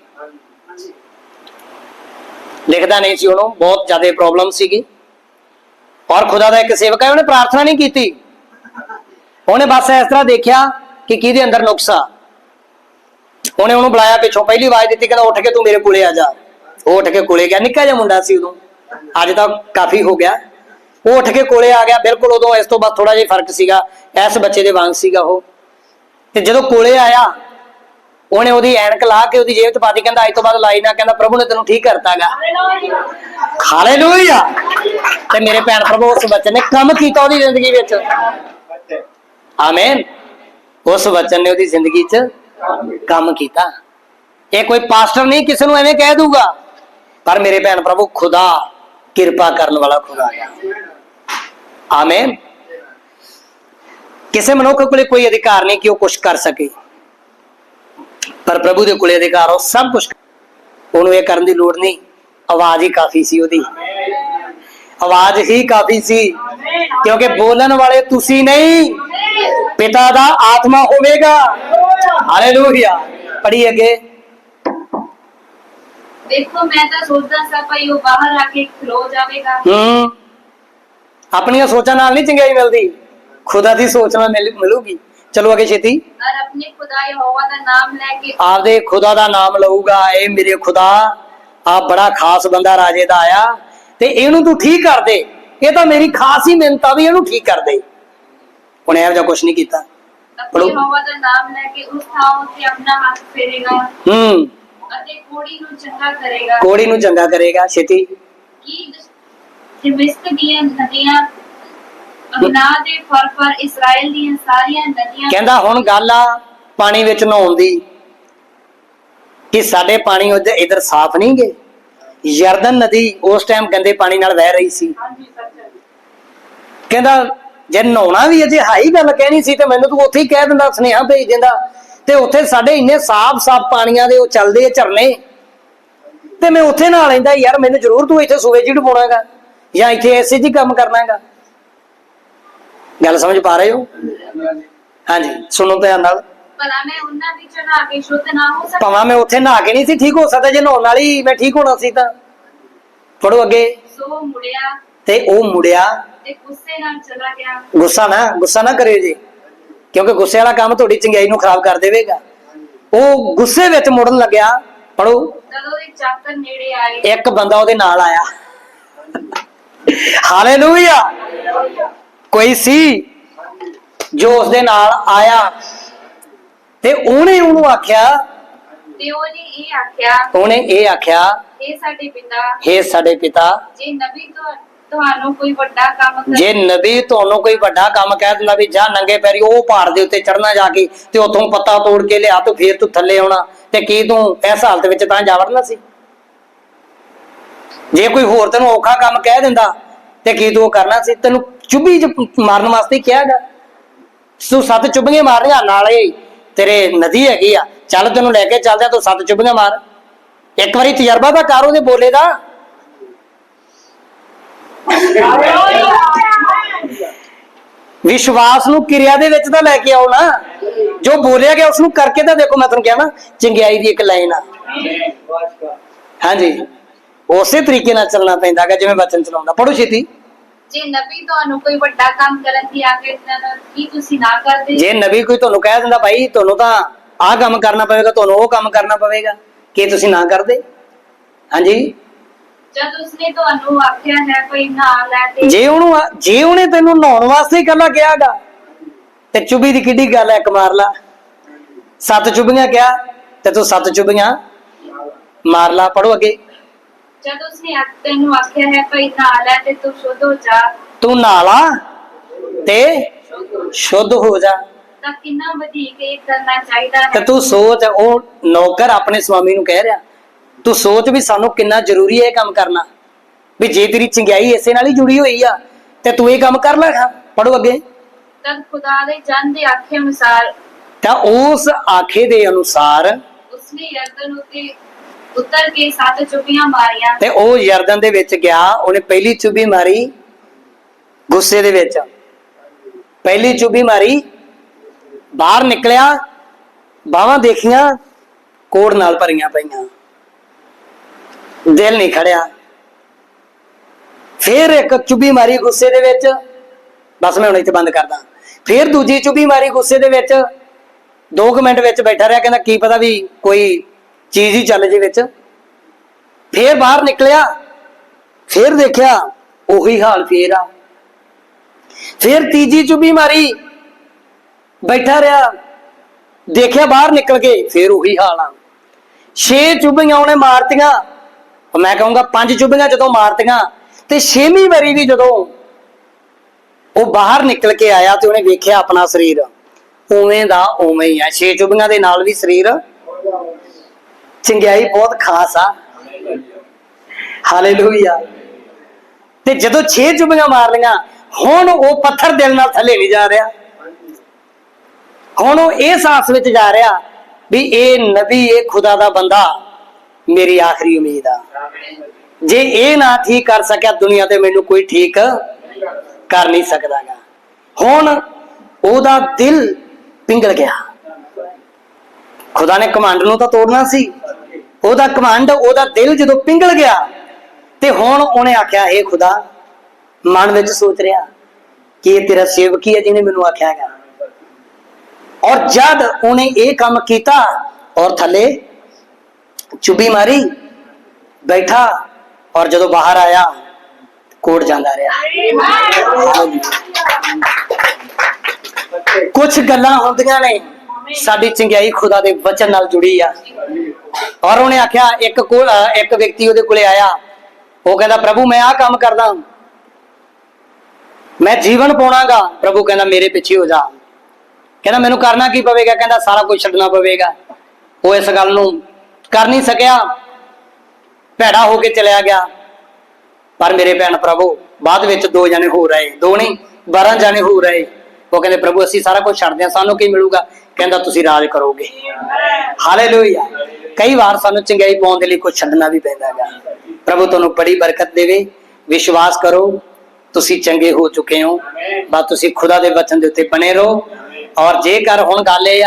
ਲਿਖਦਾ ਨਹੀਂ ਸੀ ਉਹਨੂੰ, ਬਹੁਤ ਜ਼ਿਆਦਾ ਪ੍ਰੋਬਲਮ ਸੀਗੀ। ਔਰ ਖੁਦਾ ਦਾ ਇੱਕ ਸੇਵਕ ਹੈ ਉਹਨੇ ਪ੍ਰਾਰਥਨਾ ਨਹੀਂ ਕੀਤੀ। ਉਹਨੇ ਬਸ ਇਸ ਤਰ੍ਹਾਂ ਦੇਖਿਆ ਕਿ ਕਿਹਦੇ ਅੰਦਰ ਨੁਕਸਾ ਉਹਨੇ ਉਹਨੂੰ ਬੁਲਾਇਆ ਪਿੱਛੋਂ, ਪਹਿਲੀ ਆਵਾਜ਼ ਦਿੱਤੀ, ਕਹਿੰਦਾ ਉੱਠ ਕੇ ਤੂੰ ਮੇਰੇ ਕੋਲੇ ਆ ਜਾ। ਉਹ ਉੱਠ ਕੇ ਕੋਲੇ ਗਿਆ, ਨਿੱਕਾ ਜਿਹਾ ਮੁੰਡਾ ਸੀ ਉਦੋਂ। ਅੱਜ ਤਾਂ ਕਾਫੀ ਹੋ ਗਿਆ। ਉਹ ਉੱਠ ਕੇ ਕੋਲੇ ਆ ਗਿਆ, ਬਿਲਕੁਲ ਉਦੋਂ ਇਸ ਤੋਂ ਬਾਅਦ ਥੋੜਾ ਜਿਹਾ ਫ਼ਰਕ ਸੀਗਾ, ਇਸ ਬੱਚੇ ਦੇ ਵਾਂਗ ਸੀਗਾ ਉਹ। ਤੇ ਜਦੋਂ ਕੋਲੇ ਆਇਆ, ਉਹਨੇ ਉਹਦੀ ਐਨਕ ਲਾ ਕੇ ਉਹਦੀ ਜੇਬ 'ਚ ਪਾਤੀ, ਕਹਿੰਦਾ ਅੱਜ ਤੋਂ ਬਾਅਦ ਲਾਈ ਨਾ, ਕਹਿੰਦਾ ਪ੍ਰਭੂ ਨੇ ਤੈਨੂੰ ਠੀਕ ਕਰਤਾਗਾ ਹਾਲੇਲੂਇਆ! ਤੇ ਮੇਰੇ ਭੈਣ ਪ੍ਰਭੂ, ਉਸ ਬੱਚੇ ਨੇ ਕੰਮ ਕੀਤਾ ਉਹਦੀ ਜ਼ਿੰਦਗੀ ਵਿੱਚ। ਆਮੇਨ। ਉਸ ਬੱਚਨ ਨੇ ਉਹਦੀ ਜ਼ਿੰਦਗੀ 'ਚ ਕੰਮ ਕੀਤਾ। ਇਹ ਕੋਈ ਪਾਸਟਰ ਨਹੀਂ, ਕਿਸੇ ਨੂੰ ਐਵੇਂ ਕਹਿ ਦੂਗਾ ਪਰ ਮੇਰੇ ਭੈਣ ਪ੍ਰਭੂ ਖੁਦਾ ਕਿਰਪਾ ਕਰਨ ਵਾਲਾ ਖੁਦਾ ਹੈ ਆਮੇਨ। ਕਿਸੇ ਮਨੁੱਖ ਕੋਲੇ ਕੋਈ ਅਧਿਕਾਰ ਨਹੀਂ ਕਿ ਉਹ ਕੁਝ ਕਰ ਸਕੇ। ਪਰ ਪ੍ਰਭੂ ਦੇ ਕੋਲੇ ਅਧਿਕਾਰ, ਉਹ ਸਭ ਕੁਝ ਉਹਨੂੰ ਇਹ ਕਰਨ ਦੀ ਲੋੜ ਨਹੀਂ। ਆਵਾਜ਼ ਹੀ ਕਾਫੀ ਸੀ ਉਹਦੀ। ਆਵਾਜ਼ ਹੀ ਕਾਫੀ ਸੀ। ਕਿਉਂਕਿ ਬੋਲਣ ਵਾਲੇ ਤੁਸੀਂ ਨਹੀਂ। ਪਿਤਾ ਦਾ ਆਤਮਾ ਹੋਵੇਗਾ। ਹਾਲੇਲੂਇਆ। ਪੜ੍ਹੀ ਅੱਗੇ। ਦੇਖੋ ਮੈਂ ਤਾਂ ਸੋਚਦਾ ਸਾਂ ਭਾਈ ਉਹ ਬਾਹਰ ਆ ਕੇ ਖਲੋ ਜਾਵੇਗਾ। ਹੂੰ। ਆਪਣੀਆਂ ਸੋਚਾਂ ਨਾਲ ਨਹੀਂ ਚੰਗਿਆਈ ਮਿਲਦੀ। ਖੁਦਾ ਦੀ ਸੋਚ ਨਾਲ ਮਿਲ- ਮਿਲੂਗੀ। ਚਲੋ ਅੱਗੇ ਛੇਤੀ। ਔਰ ਆਪਣੇ ਖੁਦਾ ਯਹੋਵਾ ਦਾ ਨਾਮ ਲੈ ਕੇ ਆਪਦੇ ਖੁਦਾ ਦਾ ਨਾਮ ਲਊਗਾ। ਇਹ ਮੇਰੇ ਖੁਦਾ ਆ ਬੜਾ ਖਾਸ ਬੰਦਾ ਰਾਜੇ ਦਾ ਆਇਆ। ਤੇ ਇਹਨੂੰ ਤੂੰ ਠੀਕ ਕਰ ਦੇ। ਇਹ ਤਾਂ ਮੇਰੀ ਖਾਸ ਹੀ ਮਿਹਨਤ ਆ ਵੀ ਇਹਨੂੰ ਠੀਕ ਕਰ ਦੇ। ਉਹਨੇ ਇਹੋ ਜਿਹਾ ਕੁਝ ਨਹੀਂ ਕੀਤਾ। ਆਪਣੇ। ਯਹੋਵਾ ਦਾ ਨਾਮ ਲੈ ਕੇ ਉਸ ਥਾਂ ਉੱਤੇ ਆਪਣਾ ਹੱਥ ਫੇਰੇਗਾ ਹੂੰ। ਅਤੇ ਕੋੜੀ ਨੂੰ ਚੰਗਾ ਕਰੇਗਾ। ਕੋੜੀ ਨੂੰ ਚੰਗਾ ਕਰੇਗਾ ਛੇਤੀ। ਕੀ ਦਿਮਿਸਕ ਦੀਆਂ ਨਦੀਆਂ ਅਬਨਾ ਦੇ ਫਰ ਫਰ ਇਸਰਾਇਲ ਦੀਆਂ ਸਾਰੀਆਂ ਨਦੀਆਂ ਕਹਿੰਦਾ ਹੁਣ ਗੱਲ ਆ ਪਾਣੀ ਵਿੱਚ ਨਹਾਉਣ ਦੀ। ਕਿ ਸਾਡੇ ਪਾਣੀ ਉਧਰ ਇਧਰ ਸਾਫ਼ ਨਹੀਂ ਗਏ ਯਰਦਨ ਨਦੀ ਉਸ ਟਾਈਮ ਗੰਦੇ ਪਾਣੀ ਨਾਲ ਵਹਿ ਰਹੀ ਸੀ। ਹਾਂਜੀ ਸੱਚ ਹੈ। ਕਹਿੰਦਾ ਜੇ ਨਹਾਉਣਾ ਵੀ ਅਜੇ ਹਾਈ ਗੱਲ ਕਹਿਣੀ ਸੀ ਤੇ ਮੈਨੂੰ ਤੂੰ ਉੱਥੇ ਹੀ ਕਹਿ ਦਿੰਦਾ ਸੁਨੇਹਾ ਭੇਜ ਦਿੰਦਾ। ਤੇ ਉੱਥੇ ਸਾਡੇ ਇੰਨੇ ਸਾਫ਼-ਸਾਫ਼ ਪਾਣੀਆਂ ਦੇ ਉਹ ਚੱਲਦੇ ਆ ਝਰਨੇ। ਤੇ ਮੈਂ ਉੱਥੇ ਨਹਾ ਲੈਂਦਾ ਯਾਰ ਮੈਨੂੰ ਜ਼ਰੂਰ ਤੂੰ ਇੱਥੇ ਸੂਏ ਜੀ ਡਪਾਉਣਾਗਾ ਜਾਂ ਇੱਥੇ ਐਸੇ ਜੀ ਕੰਮ ਕਰਨਾਗਾ। ਗੱਲ ਸਮਝ ਪਾ ਰਹੇ ਹੋ? ਹਾਂਜੀ ਸੁਣੋ ਧਿਆਨ ਨਾਲ। ਭਲਾ ਮੈਂ ਉਹਨਾਂ ਵਿੱਚ ਨਹਾ ਕੇ ਸ਼ੁੱਧ ਨਾ ਹੋ ਸਕਾਂ। ਭਾਵੇਂ ਮੈਂ ਉੱਥੇ ਨਹਾ ਕੇ ਨਹੀਂ ਸੀ ਠੀਕ ਹੋ ਸਕਦਾ ਜੇ ਨਹਾਉਣ ਹੀ ਮੈਂ ਠੀਕ ਹੋਣਾ ਸੀ ਤਾਂ। ਪੜੋ ਅੱਗੇ। ਸੋ ਮੁੜਿਆ। ਤੇ ਉਹ ਮੁੜਿਆ ਤੇ ਗੁੱਸੇ ਨਾਲ ਚਲਾ ਗਿਆ ਗੁੱਸਾ ਨਾ ਗੁੱਸਾ ਨਾ ਕਰਿਓ ਜੀ। ਕਿਉਂਕਿ ਗੁੱਸੇ ਵਾਲਾ ਕੰਮ ਤੁਹਾਡੀ ਚੰਗਿਆਈ ਨੂੰ ਖਰਾਬ ਕਰ ਦੇਵੇਗਾ। ਉਹ ਗੁੱਸੇ ਵਿੱਚ ਮੁੜਨ ਲੱਗਿਆ। ਪੜੋ ਜਦੋਂ ਦੇ ਚਾਕਰ ਨੇੜੇ ਆਏ। ਇੱਕ ਬੰਦਾ ਉਹਦੇ ਨਾਲ ਆਇਆ। ਹਾਲੇਲੂਇਆ ਕੋਈ ਸੀ ਜੋ ਉਸ ਦੇ ਨਾਲ ਆਇਆ। ਤੇ ਉਹਨੇ ਉਹਨੂੰ ਆਖਿਆ ਤੇ ਉਹਨੇ ਇਹ ਆਖਿਆ ਉਹਨੇ ਇਹ ਆਖਿਆ ਇਹ ਸਾਡੇ ਪਿਤਾ हे ਸਾਡੇ ਪਿਤਾ ਜੇ ਨਬੀ ਤੋਂ ਤੁਹਾਨੂੰ ਕੋਈ ਵੱਡਾ ਕੰਮ ਕਰ। ਜੇ ਨਬੀ ਤੁਹਾਨੂੰ ਕੋਈ ਵੱਡਾ ਕੰਮ ਕਹਿ ਦਿੰਦਾ ਵੀ ਜਾ ਨੰਗੇ ਪੈਰੀ ਉਹ ਪਹਾੜ ਦੇ ਉੱਤੇ ਚੜਨਾ ਜਾ ਕੇ ਤੇ ਉੱਥੋਂ ਪੱਤਾ ਤੋੜ ਕੇ ਲਿਆ ਤੂੰ ਫੇਰ ਤੂੰ ਥੱਲੇ ਆਉਣਾ ਤੇ ਕੀ ਤੂੰ ਇਸ ਹਾਲਤ ਵਿੱਚ ਤਾਂ ਜਾ ਵੜਨਾ ਸੀ? ਜੇ ਕੋਈ ਹੋਰ ਤੈਨੂੰ ਔਖਾ ਕੰਮ ਕਹਿ ਦਿੰਦਾ ਤੇ ਕੀ ਤੂੰ ਉਹ ਕਰਨਾ ਸੀ? ਤੈਨੂੰ ਚੁੱਭੀ ਚ ਮਾਰਨ ਵਾਸਤੇ ਕਿਹਾ ਕਿਹਾਗਾ ਤੂੰ ਸੱਤ ਚੁੱਭੀਆਂ ਮਾਰਨੀਆਂ, ਨਾਲੇ ਤੇਰੇ ਨਦੀ ਹੈਗੀ ਆ। ਚੱਲ ਤੈਨੂੰ ਲੈ ਕੇ ਚੱਲਦਾ ਤੂੰ ਸੱਤ ਚੁੱਭੀਆਂ ਮਾਰ। ਇੱਕ ਵਾਰੀ ਤਜਰਬਾ ਤਾਂ ਕਰ ਉਹਦੇ ਬੋਲੇ ਦਾ। ਵਿਸ਼ਵਾਸ ਨੂੰ ਕਿਰਿਆ ਦੇ ਵਿੱਚ ਤਾਂ ਲੈ ਕੇ ਆਓ ਨਾ। ਜੋ ਬੋਲਿਆ ਗਿਆ ਉਸ ਨੂੰ ਕਰਕੇ ਤਾਂ ਦੇਖੋ ਮੈਂ ਤੁਹਾਨੂੰ ਕਿਹਾ ਨਾ ਚੰਗਿਆਈ ਦੀ ਇੱਕ ਲਾਈਨ ਆ। ਹਾਂਜੀ। ਉਸੇ ਤਰੀਕੇ ਨਾਲ ਚੱਲਣਾ ਪੈਂਦਾ ਹੈਗਾ ਜਿਵੇਂ ਬਚਨ ਚਲਾਉਂਦਾ। ਪੜੋ ਛੇਤੀ। ਜੇ ਨਬੀ ਤੁਹਾਨੂੰ ਕੋਈ ਵੱਡਾ ਕੰਮ ਕਰਨ ਦੀ ਆਖੇ ਤਾਂ ਕੀ ਤੁਸੀਂ ਨਾ ਕਰਦੇ? ਜੇ ਨਬੀ ਕੋਈ ਤੁਹਾਨੂੰ ਕਹਿ ਦਿੰਦਾ ਭਾਈ ਤੁਹਾਨੂੰ ਤਾਂ ਆਹ ਕੰਮ ਕਰਨਾ ਪਵੇਗਾ ਤੁਹਾਨੂੰ ਉਹ ਕੰਮ ਕਰਨਾ ਪਵੇਗਾ ਕੀ ਤੁਸੀਂ ਨਾ ਕਰਦੇ? ਹਾਂਜੀ। ਜਦ ਉਸਨੇ ਤੁਹਾਨੂੰ ਆਖਿਆ ਹੈ ਕੋਈ ਨਾ ਲੈ ਤੇ ਜੇ ਉਹਨੂੰ ਆ- ਜੇ ਉਹਨੇ ਤੈਨੂੰ ਨਹਾਉਣ ਵਾਸਤੇ ਹੀ ਇਕੱਲਾ ਕਿਹਾਗਾ ਤੇ ਚੁਬੀ ਦੀ ਕਿੱਡੀ ਗੱਲ ਹੈ ਕਮਾਰ ਲਾ। ਸੱਤ ਚੁਬੀਆਂ ਕਿਹਾ ਤੇ ਤੂੰ ਸੱਤ ਚੁਬੀਆਂ ਮਾਰ ਲਾ ਪੜੋ ਅੱਗੇ। ਜਦ ਉਸਨੇ ਆ- ਤੈਨੂੰ ਆਖਿਆ ਹੈ ਭਈ ਨਹਾ ਲੈ ਤੇ ਤੂੰ ਸ਼ੁੱਧ ਹੋ ਜਾ। ਤੂੰ ਨਾਲਾ ਤੇ ਸ਼ੁੱਧ ਹੋ ਜਾ। ਤਾਂ ਕਿੰਨਾ ਵਧੀਕ ਇਹ ਕਰਨਾ ਚਾਹੀਦਾ ਤੇ ਹੈ। ਤੂੰ ਸੋਚ ਉਹ ਨੌਕਰ ਆਪਣੇ ਸਵਾਮੀ ਨੂੰ ਕਹਿ ਰਿਹਾ। ਤੂੰ ਸੋਚ ਵੀ ਸਾਨੂੰ ਕਿੰਨਾ ਜ਼ਰੂਰੀ ਹੈ ਇਹ ਕੰਮ ਕਰਨਾ। ਵੀ ਜੇ ਤੇਰੀ ਚੰਗਿਆਈ ਇਸੇ ਨਾਲ ਹੀ ਜੁੜੀ ਹੋਈ ਆ ਤੇ ਤੂੰ ਇਹ ਕੰਮ ਕਰ ਲੈ ਪੜੋ ਅੱਗੇ। ਤਦ ਖੁਦਾ ਦੇ ਜਨ ਦੇ ਆਖੇ ਅਨੁਸਾਰ ਤਾਂ ਉਸ ਆਖੇ ਦੇ ਅਨੁਸਾਰ ਉਸਨੇ ਯਰਦਨ ਉਤੇ ਉਤਰ ਕੇ ਸੱਤ ਚੁਪੀਆਂ ਮਾਰੀਆਂ। ਤੇ ਉਹ ਯਰਦਨ ਦੇ ਵਿੱਚ ਗਿਆ ਉਹਨੇ ਪਹਿਲੀ ਚੁਬੀ ਮਾਰੀ ਗੁੱਸੇ ਦੇ ਵਿੱਚ। ਪਹਿਲੀ ਚੁਬੀ ਮਾਰੀ ਬਾਹਰ ਨਿਕਲਿਆ ਬਾਹਾਂ ਦੇਖੀਆਂ ਕੋੜ ਨਾਲ ਭਰੀਆਂ ਪਈਆਂ। ਦਿਲ ਨਹੀਂ ਖੜਿਆ। ਫਿਰ ਇੱਕ ਚੁਬੀ ਮਾਰੀ ਗੁੱਸੇ ਦੇ ਵਿੱਚ। ਬਸ ਮੈਂ ਹੁਣ ਇੱਥੇ ਬੰਦ ਕਰਦਾ। ਫਿਰ ਦੂਜੀ ਚੁੱਭੀ ਮਾਰੀ ਗੁੱਸੇ ਦੇ ਵਿੱਚ। 2 ਮਿੰਟ ਵਿੱਚ ਬੈਠਾ ਰਿਹਾ, ਕਹਿੰਦਾ, ਕੀ ਪਤਾ ਵੀ ਕੋਈ ਚੀਜ਼ ਹੀ ਚੱਲ ਜੇ ਵਿੱਚ। ਫਿਰ ਬਾਹਰ ਨਿਕਲਿਆ। ਫਿਰ ਦੇਖਿਆ, ਉਹੀ ਹਾਲ ਫੇਰ ਆ। ਫਿਰ ਤੀਜੀ ਚੁਬੀ ਮਾਰੀ। ਬੈਠਾ ਰਿਹਾ। ਦੇਖਿਆ ਬਾਹਰ ਨਿਕਲ ਕੇ, ਫਿਰ ਉਹੀ ਹਾਲ ਆ। ਛੇ ਚੁਬੀਆਂ ਉਹਨੇ ਮਾਰਤੀਆਂ। ਉਹ ਮੈਂ ਕਹੂੰਗਾ ਪੰਜ ਚੁਬੀਆਂ ਜਦੋਂ ਮਾਰਤੀਆਂ ਤੇ ਛੇਵੀਂ ਵਾਰੀ ਵੀ ਜਦੋਂ ਉਹ ਬਾਹਰ ਨਿਕਲ ਕੇ ਆਇਆ ਤੇ ਉਹਨੇ ਵੇਖਿਆ ਆਪਣਾ ਸਰੀਰ, ਉਵੇਂ ਦਾ ਉਵੇਂ ਹੀ ਆ। ਛੇ ਚੁਬੀਆਂ ਦੇ ਨਾਲ ਵੀ ਸਰੀਰ ਚੰਗਿਆਈ ਬਹੁਤ ਖਾਸ ਆ। ਹਾਲੇਲੂਇਆ। ਤੇ ਜਦੋਂ ਛੇ ਚੁਬੀਆਂ ਮਾਰ ਲਈਆਂ, ਹੁਣ ਉਹ ਪੱਥਰ ਦਿਲ ਨਾਲ ਥੱਲੇ ਨਹੀਂ ਜਾ ਰਿਹਾ। ਹੁਣ ਉਹ ਇਹ ਸਾਹਸ ਵਿੱਚ ਜਾ ਰਿਹਾ ਵੀ ਇਹ ਨਬੀ, ਇਹ ਖੁਦਾ ਦਾ ਬੰਦਾ ਮੇਰੀ ਆਖਰੀ ਉਮੀਦ ਆ। ਜੇ ਇਹ ਨਾ ਠੀਕ ਕਰ ਸਕਿਆ, ਦੁਨੀਆ ਤੇ ਮੈਨੂੰ ਕੋਈ ਠੀਕ ਕਰ ਨਹੀਂ ਸਕਦਾਗਾ। ਹੁਣ ਉਹਦਾ ਦਿਲ ਪਿੰਗਲ ਗਿਆ। ਖੁਦਾ ਨੇ ਕਮਾਂਡ ਨੂੰ ਤਾਂ ਤੋੜਨਾ ਸੀ। ਉਹਦਾ ਕਮਾਂਡ, ਉਹਦਾ ਦਿਲ ਜਦੋਂ ਪਿੰਗਲ ਗਿਆ, ਤੇ ਹੁਣ ਉਹਨੇ ਆਖਿਆ ਇਹ ਖੁਦਾ, ਮਨ ਵਿੱਚ ਸੋਚ ਰਿਹਾ ਕਿ ਇਹ ਤੇਰਾ ਸੇਵਕ ਹੀ ਹੈ ਜਿਹਨੇ ਮੈਨੂੰ ਆਖਿਆ ਹੈਗਾ। ਔਰ ਜਦ ਉਹਨੇ ਇਹ ਕੰਮ ਕੀਤਾ ਔਰ ਥੱਲੇ ਚੁਬੀ ਮਾਰੀ, ਬੈਠਾ ਔਰ ਜਦੋਂ ਬਾਹਰ ਆਇਆ, ਕੋਟ ਜਾਂਦਾ ਰਿਹਾ। ਕੁਝ ਗੱਲਾਂ ਹੁੰਦੀਆਂ ਨੇ, ਸਾਡੀ ਚੰਗਿਆਈ ਖੁਦਾ ਦੇ ਵਚਨ ਨਾਲ ਜੁੜੀ ਆ। ਔਰ ਉਹਨੇ ਆਖਿਆ, ਇੱਕ ਕੋਲ, ਇੱਕ ਵਿਅਕਤੀ ਉਹਦੇ ਕੋਲੇ ਆਇਆ। ਉਹ ਕਹਿੰਦਾ, ਪ੍ਰਭੂ, ਮੈਂ ਆਹ ਕੰਮ ਕਰਦਾ ਮੈਂ ਜੀਵਨ ਪਾਉਣਾਗਾ। ਪ੍ਰਭੂ ਕਹਿੰਦਾ, ਮੇਰੇ ਪਿੱਛੇ ਹੋ ਜਾ। ਕਹਿੰਦਾ, ਮੈਨੂੰ ਕਰਨਾ ਕੀ ਪਵੇਗਾ? ਕਹਿੰਦਾ, ਸਾਰਾ ਕੁਝ ਛੱਡਣਾ ਪਵੇਗਾ। ਉਹ ਇਸ ਗੱਲ ਨੂੰ ਕਰ ਨਹੀਂ ਸਕਿਆ। ਭੈੜਾ ਹੋ ਕੇ ਚਲਿਆ ਗਿਆ। ਪਰ ਮੇਰੇ ਭੈਣ ਪ੍ਰਭੂ, ਬਾਅਦ ਵਿੱਚ ਦੋ ਜਣੇ ਹੋ ਰਹੇ ਦੋ ਨਹੀਂ 12 ਜਣੇ ਹੋ ਰਹੇ ਉਹ ਕਹਿੰਦੇ, ਪ੍ਰਭੂ, ਅਸੀਂ ਸਾਰਾ ਕੁਝ ਛੱਡਦੇ ਹਾਂ। ਸਾਨੂੰ ਕੀ ਮਿਲੂਗਾ? ਕਹਿੰਦਾ, ਤੁਸੀਂ ਰਾਜ ਕਰੋਗੇ। ਹਾਲੇਲੂਇਆ ਕਈ ਵਾਰ ਸਾਨੂੰ ਚੰਗਿਆਈ ਪਾਉਣ ਦੇ ਲਈ ਕੁਝ ਛੱਡਣਾ ਵੀ ਪੈਂਦਾ ਹੈਗਾ। ਪ੍ਰਭੂ, ਤੁਹਾਨੂੰ ਬੜੀ ਬਰਕਤ ਦੇਵੇ। ਵਿਸ਼ਵਾਸ ਕਰੋ, ਤੁਸੀਂ ਚੰਗੇ ਹੋ ਚੁੱਕੇ ਹੋ। ਬਸ ਤੁਸੀਂ ਖੁਦਾ ਦੇ ਵਚਨ ਦੇ ਉੱਤੇ ਬਣੇ ਰਹੋ। ਔਰ ਜੇਕਰ ਹੁਣ ਗੱਲ ਇਹ ਆ